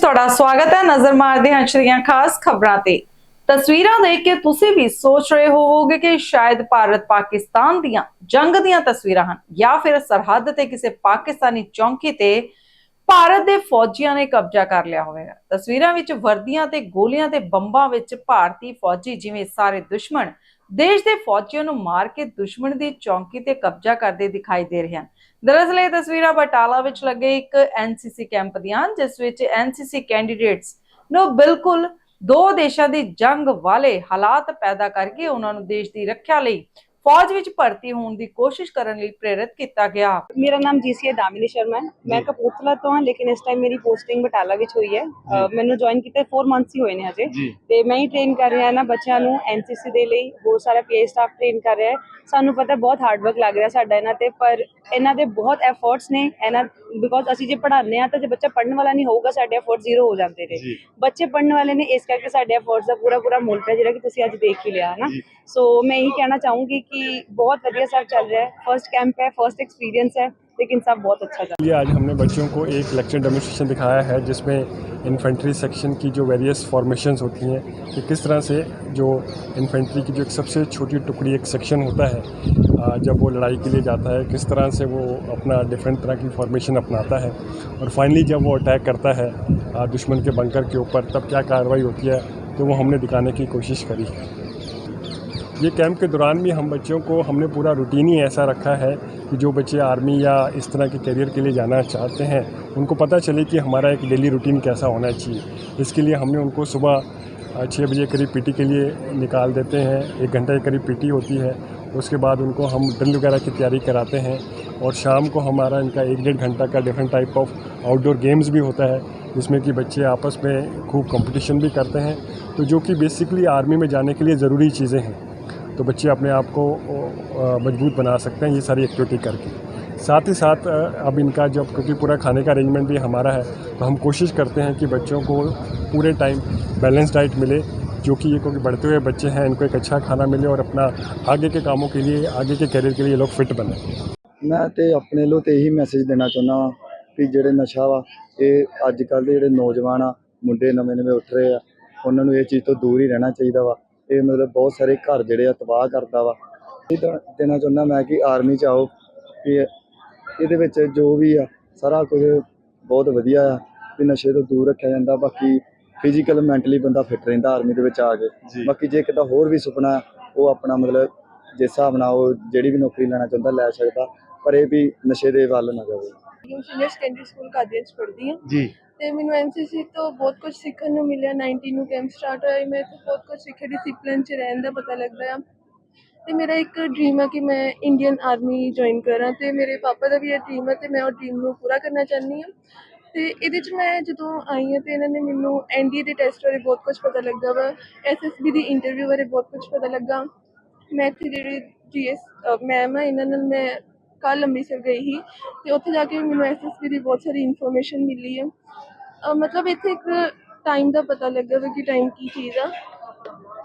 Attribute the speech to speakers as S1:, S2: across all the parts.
S1: ਤੁਹਾਡਾ ਸਵਾਗਤ ਹੈ। ਨਜ਼ਰ ਮਾਰਦੇ ਹਾਂ ਅੱਜ ਖਾਸ ਖਬਰਾਂ ਤੇ। ਤਸਵੀਰਾਂ ਦੇਖ ਕੇ ਤੁਸੀਂ ਵੀ ਸੋਚ ਰਹੇ ਹੋਵੋਗੇ ਕਿ ਸ਼ਾਇਦ ਭਾਰਤ ਪਾਕਿਸਤਾਨ ਦੀਆਂ ਜੰਗ ਦੀਆਂ ਤਸਵੀਰਾਂ ਹਨ ਜਾਂ ਫਿਰ ਸਰਹੱਦ ਤੇ ਕਿਸੇ ਪਾਕਿਸਤਾਨੀ ਚੌਂਕੀ ਤੇ ਭਾਰਤ ਦੇ ਫੌਜੀਆਂ ਨੇ ਕਬਜ਼ਾ ਕਰ ਲਿਆ ਹੋਵੇਗਾ। ਤਸਵੀਰਾਂ ਵਿੱਚ ਵਰਦੀਆਂ ਤੇ ਗੋਲੀਆਂ ਤੇ ਬੰਬਾਂ ਵਿੱਚ ਭਾਰਤੀ ਫੌਜੀ ਜਿਵੇਂ ਸਾਰੇ ਦੁਸ਼ਮਣ, ਦੇਸ਼ ਦੇ ਫੌਜੀਆਂ ਨੂੰ ਮਾਰ ਕੇ ਦੁਸ਼ਮਣ ਦੀ ਚੌਂਕੀ ਤੇ ਕਬਜ਼ਾ ਕਰਦੇ ਦਿਖਾਈ ਦੇ ਰਹੇ ਹਨ। ਦਰਅਸਲ ਇਹ ਤਸਵੀਰਾਂ ਬਟਾਲਾ ਵਿੱਚ ਲੱਗੇ ਇੱਕ ਐਨਸੀਸੀ ਕੈਂਪ ਦੀਆਂ ਹਨ, ਜਿਸ ਵਿੱਚ ਐਨਸੀਸੀ ਕੈਂਡੀਡੇਟਸ ਨੂੰ ਬਿਲਕੁਲ ਦੋ ਦੇਸ਼ਾਂ ਦੀ ਜੰਗ ਵਾਲੇ ਹਾਲਾਤ ਪੈਦਾ ਕਰਕੇ ਉਹਨਾਂ ਨੂੰ ਦੇਸ਼ ਦੀ ਰੱਖਿਆ ਲਈ ਫੌਜ ਵਿੱਚ ਭਰਤੀ ਹੋਣ ਦੀ ਕੋਸ਼ਿਸ਼ ਕਰਨ ਲਈ ਪ੍ਰੇਰਿਤ ਕੀਤਾ ਗਿਆ।
S2: ਮੇਰਾ ਨਾਮ ਜੀਸੀਏ ਦਾਮਿਨੀ ਸ਼ਰਮਾ ਹੈ। ਮੈਂ ਕਪੂਰਥਲਾ ਤੋਂ ਹਾਂ ਲੇਕਿਨ ਇਸ ਟਾਈਮ ਮੇਰੀ ਪੋਸਟਿੰਗ ਬਟਾਲਾ ਵਿੱਚ ਹੋਈ ਹੈ। ਮੈਨੂੰ ਜੁਆਇਨ ਕੀਤੇ 4 ਮੰਥਸ ਹੀ ਹੋਏ ਨੇ ਹਜੇ। ਤੇ ਮੈਂ ਹੀ ਟ੍ਰੇਨ ਕਰ ਰਿਹਾ ਨਾ ਬੱਚਿਆਂ ਨੂੰ ਐਨਸੀਸੀ ਦੇ ਲਈ। ਬਹੁਤ ਸਾਰਾ ਪੀਏ ਸਟਾਫ ਟ੍ਰੇਨ ਕਰ ਰਿਹਾ ਹੈ। ਸਾਨੂੰ ਪਤਾ ਬਹੁਤ ਹਾਰਡ ਵਰਕ ਲੱਗ ਰਿਹਾ ਸਾਡਾ ਇਹਨਾਂ ਤੇ ਪਰ ਇਹਨਾਂ ਦੇ ਬਹੁਤ ਐਫਰਟਸ ਨੇ। ਇਹਨਾਂ ਬਿਕੋਜ਼ ਅਸੀਂ ਜੇ ਪੜ੍ਹਾਉਂਦੇ ਆ ਤਾਂ ਜੇ ਬੱਚਾ ਪੜ੍ਹਨ ਵਾਲਾ ਨਹੀਂ ਹੋਊਗਾ ਸਾਡੇ ਐਫਰਟ ਜ਼ੀਰੋ ਹੋ ਜਾਂਦੇ ਨੇ। ਬੱਚੇ ਪੜ੍ਹਨ ਵਾਲੇ ਨੇ ਇਸ ਕਰਕੇ ਸਾਡੇ ਐਫਰਟਸ ਦਾ ਪੂਰਾ ਪੂਰਾ ਮੁੱਲ ਪਿਆ ਜਿਹੜਾ ਕਿ ਤੁਸੀਂ ਅੱਜ ਦੇਖ ਹੀ ਲਿਆ ਹੈ ਨਾ ਸੋ ਮੈਂ ਇਹੀ ਕਹਿਣਾ ਚਾਹੂੰਗੀ ਕਿ कि बहुत बढ़िया सब चल रहा है। फ़र्स्ट कैंप है फ़र्स्ट एक्सपीरियंस है, लेकिन सब बहुत अच्छा चल रहा है।
S3: आज हमने बच्चों को एक लेक्चर डेमोस्ट्रेशन दिखाया है, जिसमें इन्फेंट्री सेक्शन की जो वेरियस फॉर्मेशन होती हैं, कि किस तरह से जो इन्फेंट्री की जो एक सबसे छोटी टुकड़ी, एक सेक्शन होता है जब वो लड़ाई के लिए जाता है, किस तरह से वो अपना डिफरेंट तरह की फॉर्मेशन अपनाता है, और फाइनली जब वो अटैक करता है दुश्मन के बंकर के ऊपर, तब क्या कार्रवाई होती है तो वो हमने दिखाने की कोशिश करी है। ये कैंप के दौरान भी हम बच्चों को, हमने पूरा रूटीन ही ऐसा रखा है कि जो बच्चे आर्मी या इस तरह के करियर के लिए जाना चाहते हैं, उनको पता चले कि हमारा एक डेली रूटीन कैसा होना चाहिए। इसके लिए हमने उनको सुबह छः बजे करीब पीटी के लिए निकाल देते हैं, एक घंटे के करीब पीटी होती है। उसके बाद उनको हम ड्रिल वगैरह की तैयारी कराते हैं और शाम को हमारा इनका एक डेढ़ घंटा का different type of outdoor games भी होता है, जिसमें कि बच्चे आपस में खूब कंपटीशन भी करते हैं। तो जो कि बेसिकली आर्मी में जाने के लिए ज़रूरी चीज़ें हैं। तो बच्चे अपने आप को अ, मजबूत बना सकते हैं ये सारी एक्टिविटी करके साथ ही साथ अ, अब इनका जब क्योंकि पूरा खाने का अरेंजमेंट भी हमारा है तो हम कोशिश करते हैं कि बच्चों को पूरे टाइम बैलेंस डाइट मिले जो कि ये क्योंकि बढ़ते हुए बच्चे हैं इनको एक अच्छा खाना मिले और अपना आगे के कामों के लिए आगे के करियर के लिए ये लोग फिट बने
S4: ਮੈਂ ਤੇ ਆਪਣੇ ਵੱਲੋਂ ਤੇ ਇਹੀ ਮੈਸੇਜ ਦੇਣਾ ਚਾਹੁੰਦਾ ਵਾਂ ਕਿ ਜਿਹੜੇ ਨਸ਼ਾ ਵਾ ਇਹ ਅੱਜ ਕੱਲ੍ਹ ਦੇ ਜਿਹੜੇ ਨੌਜਵਾਨ ਆ ਮੁੰਡੇ ਨਵੇਂ ਨਵੇਂ ਉੱਠ ਰਹੇ ਆ ਉਹਨਾਂ ਨੂੰ ਇਹ ਚੀਜ਼ ਤੋਂ ਦੂਰ ਹੀ ਰਹਿਣਾ ਚਾਹੀਦਾ ਵਾ ਇਹ ਮਤਲਬ ਬਹੁਤ ਸਾਰੇ ਘਰ ਜਿਹੜੇ ਆ ਤਬਾਹ ਕਰਦਾ ਵਾ। ਇਹ ਤਾਂ ਦੇਣਾ ਚਾਹੁੰਦਾ ਮੈਂ ਕਿ ਆਰਮੀ ਚ ਆਓ ਕਿ ਇਹਦੇ ਵਿੱਚ ਜੋ ਵੀ ਆ ਸਾਰਾ ਕੁਝ ਬਹੁਤ ਵਧੀਆ ਆ ਕਿ ਨਸ਼ੇ ਤੋਂ ਦੂਰ ਰੱਖਿਆ ਜਾਂਦਾ ਬਾਕੀ ਫਿਜ਼ੀਕਲ ਮੈਂਟਲੀ ਬੰਦਾ ਫਿੱਟ ਰਹਿੰਦਾ ਆਰਮੀ ਦੇ ਵਿੱਚ ਆ ਕੇ। ਬਾਕੀ ਜੇ ਕਿਤਾ ਹੋਰ ਵੀ ਸੁਪਨਾ ਉਹ ਆਪਣਾ ਮਤਲਬ ਜਿਸ ਹਿਸਾਬ ਨਾਲ ਉਹ ਜਿਹੜੀ ਵੀ ਨੌਕਰੀ ਲੈਣਾ ਚਾਹੁੰਦਾ ਲੈ ਸਕਦਾ ਪਰ ਇਹ ਵੀ ਨਸ਼ੇ ਦੇ ਵੱਲ ਨਾ ਜਾਵੇ।
S5: ਸਕੂਲ ਪੜ੍ਹਦੀ ਹਾਂ।
S3: जी
S5: ਤੇ ਮੈਨੂੰ ਐਨਸੀਸੀ ਤੋਂ ਬਹੁਤ ਕੁਝ ਸਿੱਖਣ ਨੂੰ ਮਿਲਿਆ। 19 ਨੂੰ ਕੈਂਪ ਸਟਾਰਟ ਹੋਇਆ। ਮੈਂ ਇੱਥੇ ਬਹੁਤ ਕੁਝ ਸਿੱਖਿਆ। ਡਿਸਪਲਿਨ 'ਚ ਰਹਿਣ ਦਾ ਪਤਾ ਲੱਗਦਾ ਆ। ਤੇ ਮੇਰਾ ਇੱਕ ਡ੍ਰੀਮ ਆ ਕਿ ਮੈਂ ਇੰਡੀਅਨ ਆਰਮੀ ਜੁਆਇਨ ਕਰਾਂ। ਤੇ ਮੇਰੇ ਪਾਪਾ ਦਾ ਵੀ ਇਹ ਡ੍ਰੀਮ ਆ ਤੇ ਮੈਂ ਉਹ ਡ੍ਰੀਮ ਨੂੰ ਪੂਰਾ ਕਰਨਾ ਚਾਹੁੰਦੀ ਹਾਂ ਤੇ ਇਹਦੇ 'ਚ ਮੈਂ ਜਦੋਂ ਆਈ ਹਾਂ ਤੇ ਇਹਨਾਂ ਨੇ ਮੈਨੂੰ ਐਨਡੀਏ ਦੇ ਟੈਸਟ ਬਾਰੇ ਬਹੁਤ ਕੁਝ ਪਤਾ ਲੱਗਾ ਵਾ। ਐਸਐਸਬੀ ਦੀ ਇੰਟਰਵਿਊ ਬਾਰੇ ਬਹੁਤ ਕੁਝ ਪਤਾ ਲੱਗਾ। ਮੈਂ ਇੱਥੇ ਜਿਹੜੇ ਜੀਐਸ ਮੈਮ ਆ, ਇਹਨਾਂ ਨਾਲ ਮੈਂ ਕੱਲ੍ਹ ਅੰਮ੍ਰਿਤਸਰ ਗਈ ਸੀ ਤੇ ਉੱਥੇ ਜਾ ਕੇ ਮੈਨੂੰ ਐਸਐਸਬੀ ਦੀ ਬਹੁਤ ਸਾਰੀ ਇਨਫੋਰਮੇਸ਼ਨ ਮਿਲੀ ਹੈ। ਮਤਲਬ ਇੱਥੇ ਇੱਕ ਟਾਈਮ ਦਾ ਪਤਾ ਲੱਗਾ ਵੀ ਕਿ ਟਾਈਮ ਕੀ ਚੀਜ਼ ਆ।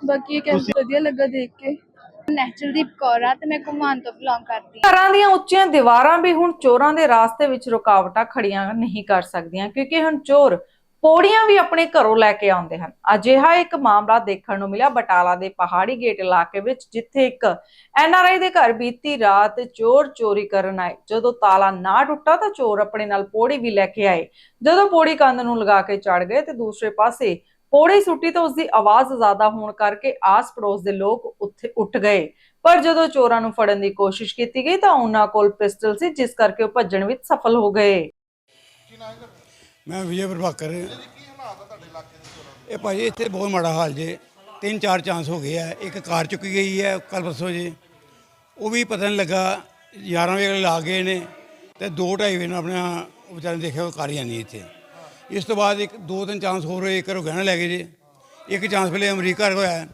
S5: ਬਾਕੀ ਇਹ ਕੈਂਪ ਵਧੀਆ ਲੱਗਾ ਦੇਖ ਕੇ।
S6: ਨੈਚਰਲਦੀਪ ਕੌਰ ਆ ਤੇ ਮੈਂ ਘੁਮਾਨ ਤੋਂ ਬਿਲੋਂਗ ਕਰਦੀ ਹਾਂ।
S1: ਘਰਾਂ ਦੀਆਂ ਉੱਚੀਆਂ ਦੀਵਾਰਾਂ ਵੀ ਹੁਣ ਚੋਰਾਂ ਦੇ ਰਾਸਤੇ ਵਿੱਚ ਰੁਕਾਵਟਾਂ ਖੜੀਆਂ ਨਹੀਂ ਕਰ ਸਕਦੀਆਂ ਕਿਉਂਕਿ ਹੁਣ ਚੋਰ ਪੌੜੀਆਂ ਵੀ ਆਪਣੇ ਘਰੋਂ ਲੈ ਕੇ ਆਉਂਦੇ ਹਨ। ਅਜਿਹਾ ਇੱਕ ਮਾਮਲਾ ਦੇਖਣ ਨੂੰ ਮਿਲਿਆ। ਬਟਾਲਾ ਦੇ ਪਹਾੜੀ ਗੇਟ ਇਲਾਕੇ ਵਿੱਚ, ਜਿੱਥੇ ਇੱਕ ਐਨਆਰਆਈ ਦੇ ਘਰ ਬੀਤੀ ਰਾਤ ਚੋਰ ਚੋਰੀ ਕਰਨ ਆਏ। ਜਦੋਂ ਤਾਲਾ ਨਾ ਟੁੱਟਾ ਤਾਂ ਚੋਰ ਆਪਣੇ ਨਾਲ ਪੌੜੀ ਵੀ ਲੈ ਕੇ ਆਏ। ਜਦੋਂ ਪੌੜੀ ਕੰਧ ਨੂੰ ਲਗਾ ਕੇ ਚੜ ਗਏ ਤੇ ਦੂਸਰੇ ਪਾਸੇ ਪੌੜੀ ਸੁੱਟੀ ਤਾਂ ਉਸ ਦੀ ਆਵਾਜ਼ ਜ਼ਿਆਦਾ ਹੋਣ ਕਰਕੇ ਆਸ ਪੜੋਸ ਦੇ ਲੋਕ ਉੱਥੇ ਉੱਠ ਗਏ। ਪਰ ਜਦੋਂ ਚੋਰਾਂ ਨੂੰ ਫੜਨ ਦੀ ਕੋਸ਼ਿਸ਼ ਕੀਤੀ ਗਈ ਤਾਂ ਉਹਨਾਂ ਕੋਲ ਪਿਸਟਲ ਸੀ, ਜਿਸ ਕਰਕੇ ਉਹ ਭੱਜਣ ਵਿੱਚ ਸਫਲ ਹੋ ਗਏ।
S7: ਮੈਂ ਵਿਜੇ ਪ੍ਰਭਾਕਰ। ਇਹ ਭਾਜੀ ਇੱਥੇ ਬਹੁਤ ਮਾੜਾ ਹਾਲ ਜੇ। ਤਿੰਨ ਚਾਰ ਚਾਂਸ ਹੋ ਗਏ ਆ। ਇੱਕ ਕਾਰ ਚੁੱਕੀ ਗਈ ਹੈ ਕੱਲ ਪਰਸੋਂ ਜੇ। ਉਹ ਵੀ ਪਤਾ ਨਹੀਂ ਲੱਗਾ 11 ਵਜੇ ਲਾ ਗਏ ਨੇ ਤੇ 2:30 ਵਜੇ ਨੂੰ ਆਪਣਾ ਉਹ ਵਿਚਾਰੇ ਦੇਖਿਆ ਉਹ ਕਾਰ ਹੀ ਨਹੀਂ ਇੱਥੇ। ਇਸ ਤੋਂ ਬਾਅਦ ਇੱਕ ਦੋ ਤਿੰਨ ਚਾਂਸ ਹੋਰ ਹੋਏ ਇੱਕ ਘਰੋਂ ਗਹਿਣਾ ਲੈ ਗਏ ਜੇ। ਇੱਕ ਚਾਂਸ ਪਹਿਲੇ ਅਮਰੀਕਾ ਹੋਇਆ। ਹੈ।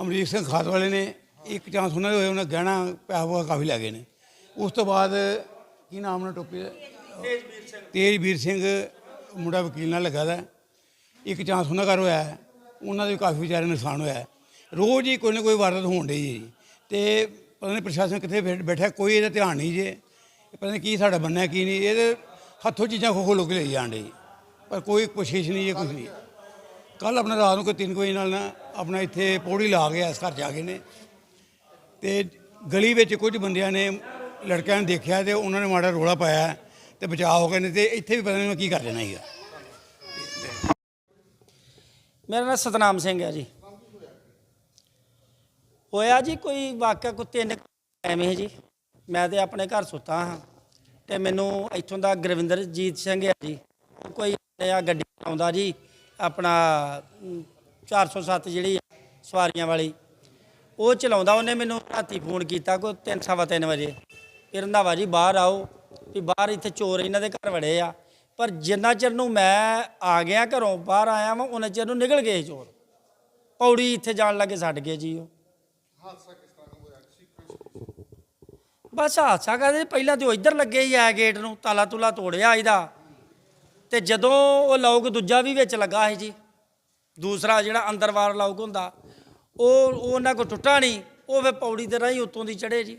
S7: ਅਮਰੀਕ ਸਿੰਘ ਖਾਤ ਵਾਲੇ ਨੇ। ਇੱਕ ਚਾਂਸ ਉਹਨਾਂ ਦੇ ਹੋਏ ਉਹਨਾਂ ਗਹਿਣਾ ਪੈਸਾ ਪੂਸਾ ਕਾਫੀ ਲੈ ਗਏ ਨੇ। ਉਸ ਤੋਂ ਬਾਅਦ ਕੀ ਨਾਮ ਉਹਨਾਂ ਟੋਪੀ ਤੇਜਵੀਰ ਸਿੰਘ। ਮੁੰਡਾ ਵਕੀਲ ਨਾਲ ਲੱਗਾ ਦਾ ਇੱਕ ਚਾਂਸ ਉਹਨਾਂ ਘਰ ਹੋਇਆ ਹੈ। ਉਹਨਾਂ ਦੇ ਵੀ ਕਾਫੀ ਵਿਚਾਰੇ ਨੁਕਸਾਨ ਹੋਇਆ ਹੈ। ਰੋਜ਼ ਹੀ ਕੋਈ ਨਾ ਕੋਈ ਵਾਰਦਾਤ ਹੋਣ ਡਈ ਜੀ। ਤੇ ਪਤਾ ਨਹੀਂ ਪ੍ਰਸ਼ਾਸਨ ਕਿੱਥੇ ਬੈਠ- ਬੈਠਾ, ਕੋਈ ਇਹਦਾ ਧਿਆਨ ਨਹੀਂ ਜੇ। ਪਤਾ ਨਹੀਂ ਕੀ ਸਾਡਾ ਬੰਨਿਆ, ਕੀ ਨਹੀਂ। ਇਹਦੇ ਹੱਥੋਂ ਚੀਜ਼ਾਂ ਖੋ ਖੋ ਲੋਕ ਲਈ ਜਾਣ ਡਈ। ਪਰ ਕੋਈ ਕੋਸ਼ਿਸ਼ ਨਹੀਂ ਹੈ ਕੁਝ ਨਹੀਂ। ਕੱਲ ਆਪਣਾ ਰਾਤ ਨੂੰ ਕੋਈ 3 ਵਜੇ ਨਾਲ ਨਾ ਆਪਣਾ ਇੱਥੇ ਪੌੜੀ ਲਾ ਕੇ ਇਸ ਘਰ ਜਾ ਕੇ ਨੇ। ਤੇ ਗਲੀ ਵਿੱਚ ਕੁਝ ਬੰਦਿਆਂ ਨੇ ਲੜਕਿਆਂ ਨੂੰ ਦੇਖਿਆ ਤੇ ਉਹਨਾਂ ਨੇ ਮਾੜਾ ਰੋਲਾ ਪਾਇਆ। ਤੇ ਬਚਾਅ ਹੋ ਗਏ ਨੇ ਤੇ ਇੱਥੇ ਵੀ ਪਤਾ ਨਹੀਂ ਕੀ ਕਰ ਦੇਣਾ ਸੀਗਾ।
S8: ਮੇਰਾ ਨਾਮ ਸਤਨਾਮ ਸਿੰਘ ਹੈ ਜੀ। ਹੋਇਆ ਜੀ ਕੋਈ ਵਾਕਿਆ ਕੋਈ ਤਿੰਨ ਕੁ ਹੈ ਜੀ। ਮੈਂ ਤੇ ਆਪਣੇ ਘਰ ਸੁੱਤਾ ਹਾਂ ਤੇ ਮੈਨੂੰ ਇੱਥੋਂ ਦਾ ਗੁਰਵਿੰਦਰਜੀਤ ਸਿੰਘ ਹੈ ਜੀ। ਕੋਈ ਆ ਗੱਡੀ ਆਉਂਦਾ ਜੀ ਆਪਣਾ ਅਮ, 407 ਜਿਹੜੀ ਸਵਾਰੀਆਂ ਵਾਲੀ। ਉਹ ਚਲਾਉਂਦਾ ਉਹਨੇ ਮੈਨੂੰ ਰਾਤੀ ਫੋਨ ਕੀਤਾ ਕੋਈ ਤਿੰਨ ਸਵਾ ਤਿੰਨ ਵਜੇ। ਫਿਰ ਰੰਧਾਵਾ ਜੀ ਬਾਹਰ ਆਓ ਵੀ ਬਾਹਰ ਇੱਥੇ ਚੋਰ ਇਹਨਾਂ ਦੇ ਘਰ ਵੜੇ ਆ। ਪਰ ਜਿੰਨਾ ਚਿਰ ਨੂੰ ਮੈਂ ਆ ਗਿਆ ਘਰੋਂ, ਬਾਹਰ ਆਇਆ ਵਾਂ ਉਹਨਾਂ ਚਿਰ ਨੂੰ ਨਿਕਲ ਗਏ ਚੋਰ। ਪੌੜੀ ਇੱਥੇ ਜਾਣ ਲੱਗੇ, ਛੱਡ ਗਏ ਜੀ ਉਹ। ਬਸ ਹਾਦਸਾ ਕਹਦੇ ਪਹਿਲਾਂ ਤੇ ਉਹ ਇੱਧਰ ਲੱਗੇ ਹੀ ਆ ਗੇਟ ਨੂੰ, ਤਾਲਾ ਤੁਲਾ ਤੋੜਿਆ ਇਹਦਾ। ਤੇ ਜਦੋਂ ਉਹ ਲੌਕ ਦੂਜਾ ਵੀ ਵਿੱਚ ਲੱਗਾ ਸੀ ਜੀ, ਦੂਸਰਾ ਜਿਹੜਾ ਅੰਦਰਵਾਰ ਲੌਕ ਹੁੰਦਾ, ਉਹ ਉਹਨਾਂ ਕੋ ਟੁੱਟਾ ਨਹੀਂ, ਉਹ ਫੇ ਪੌੜੀ ਦੇ ਰਾਹੀਂ ਉੱਤੋਂ ਦੀ ਚੜੇ ਜੀ।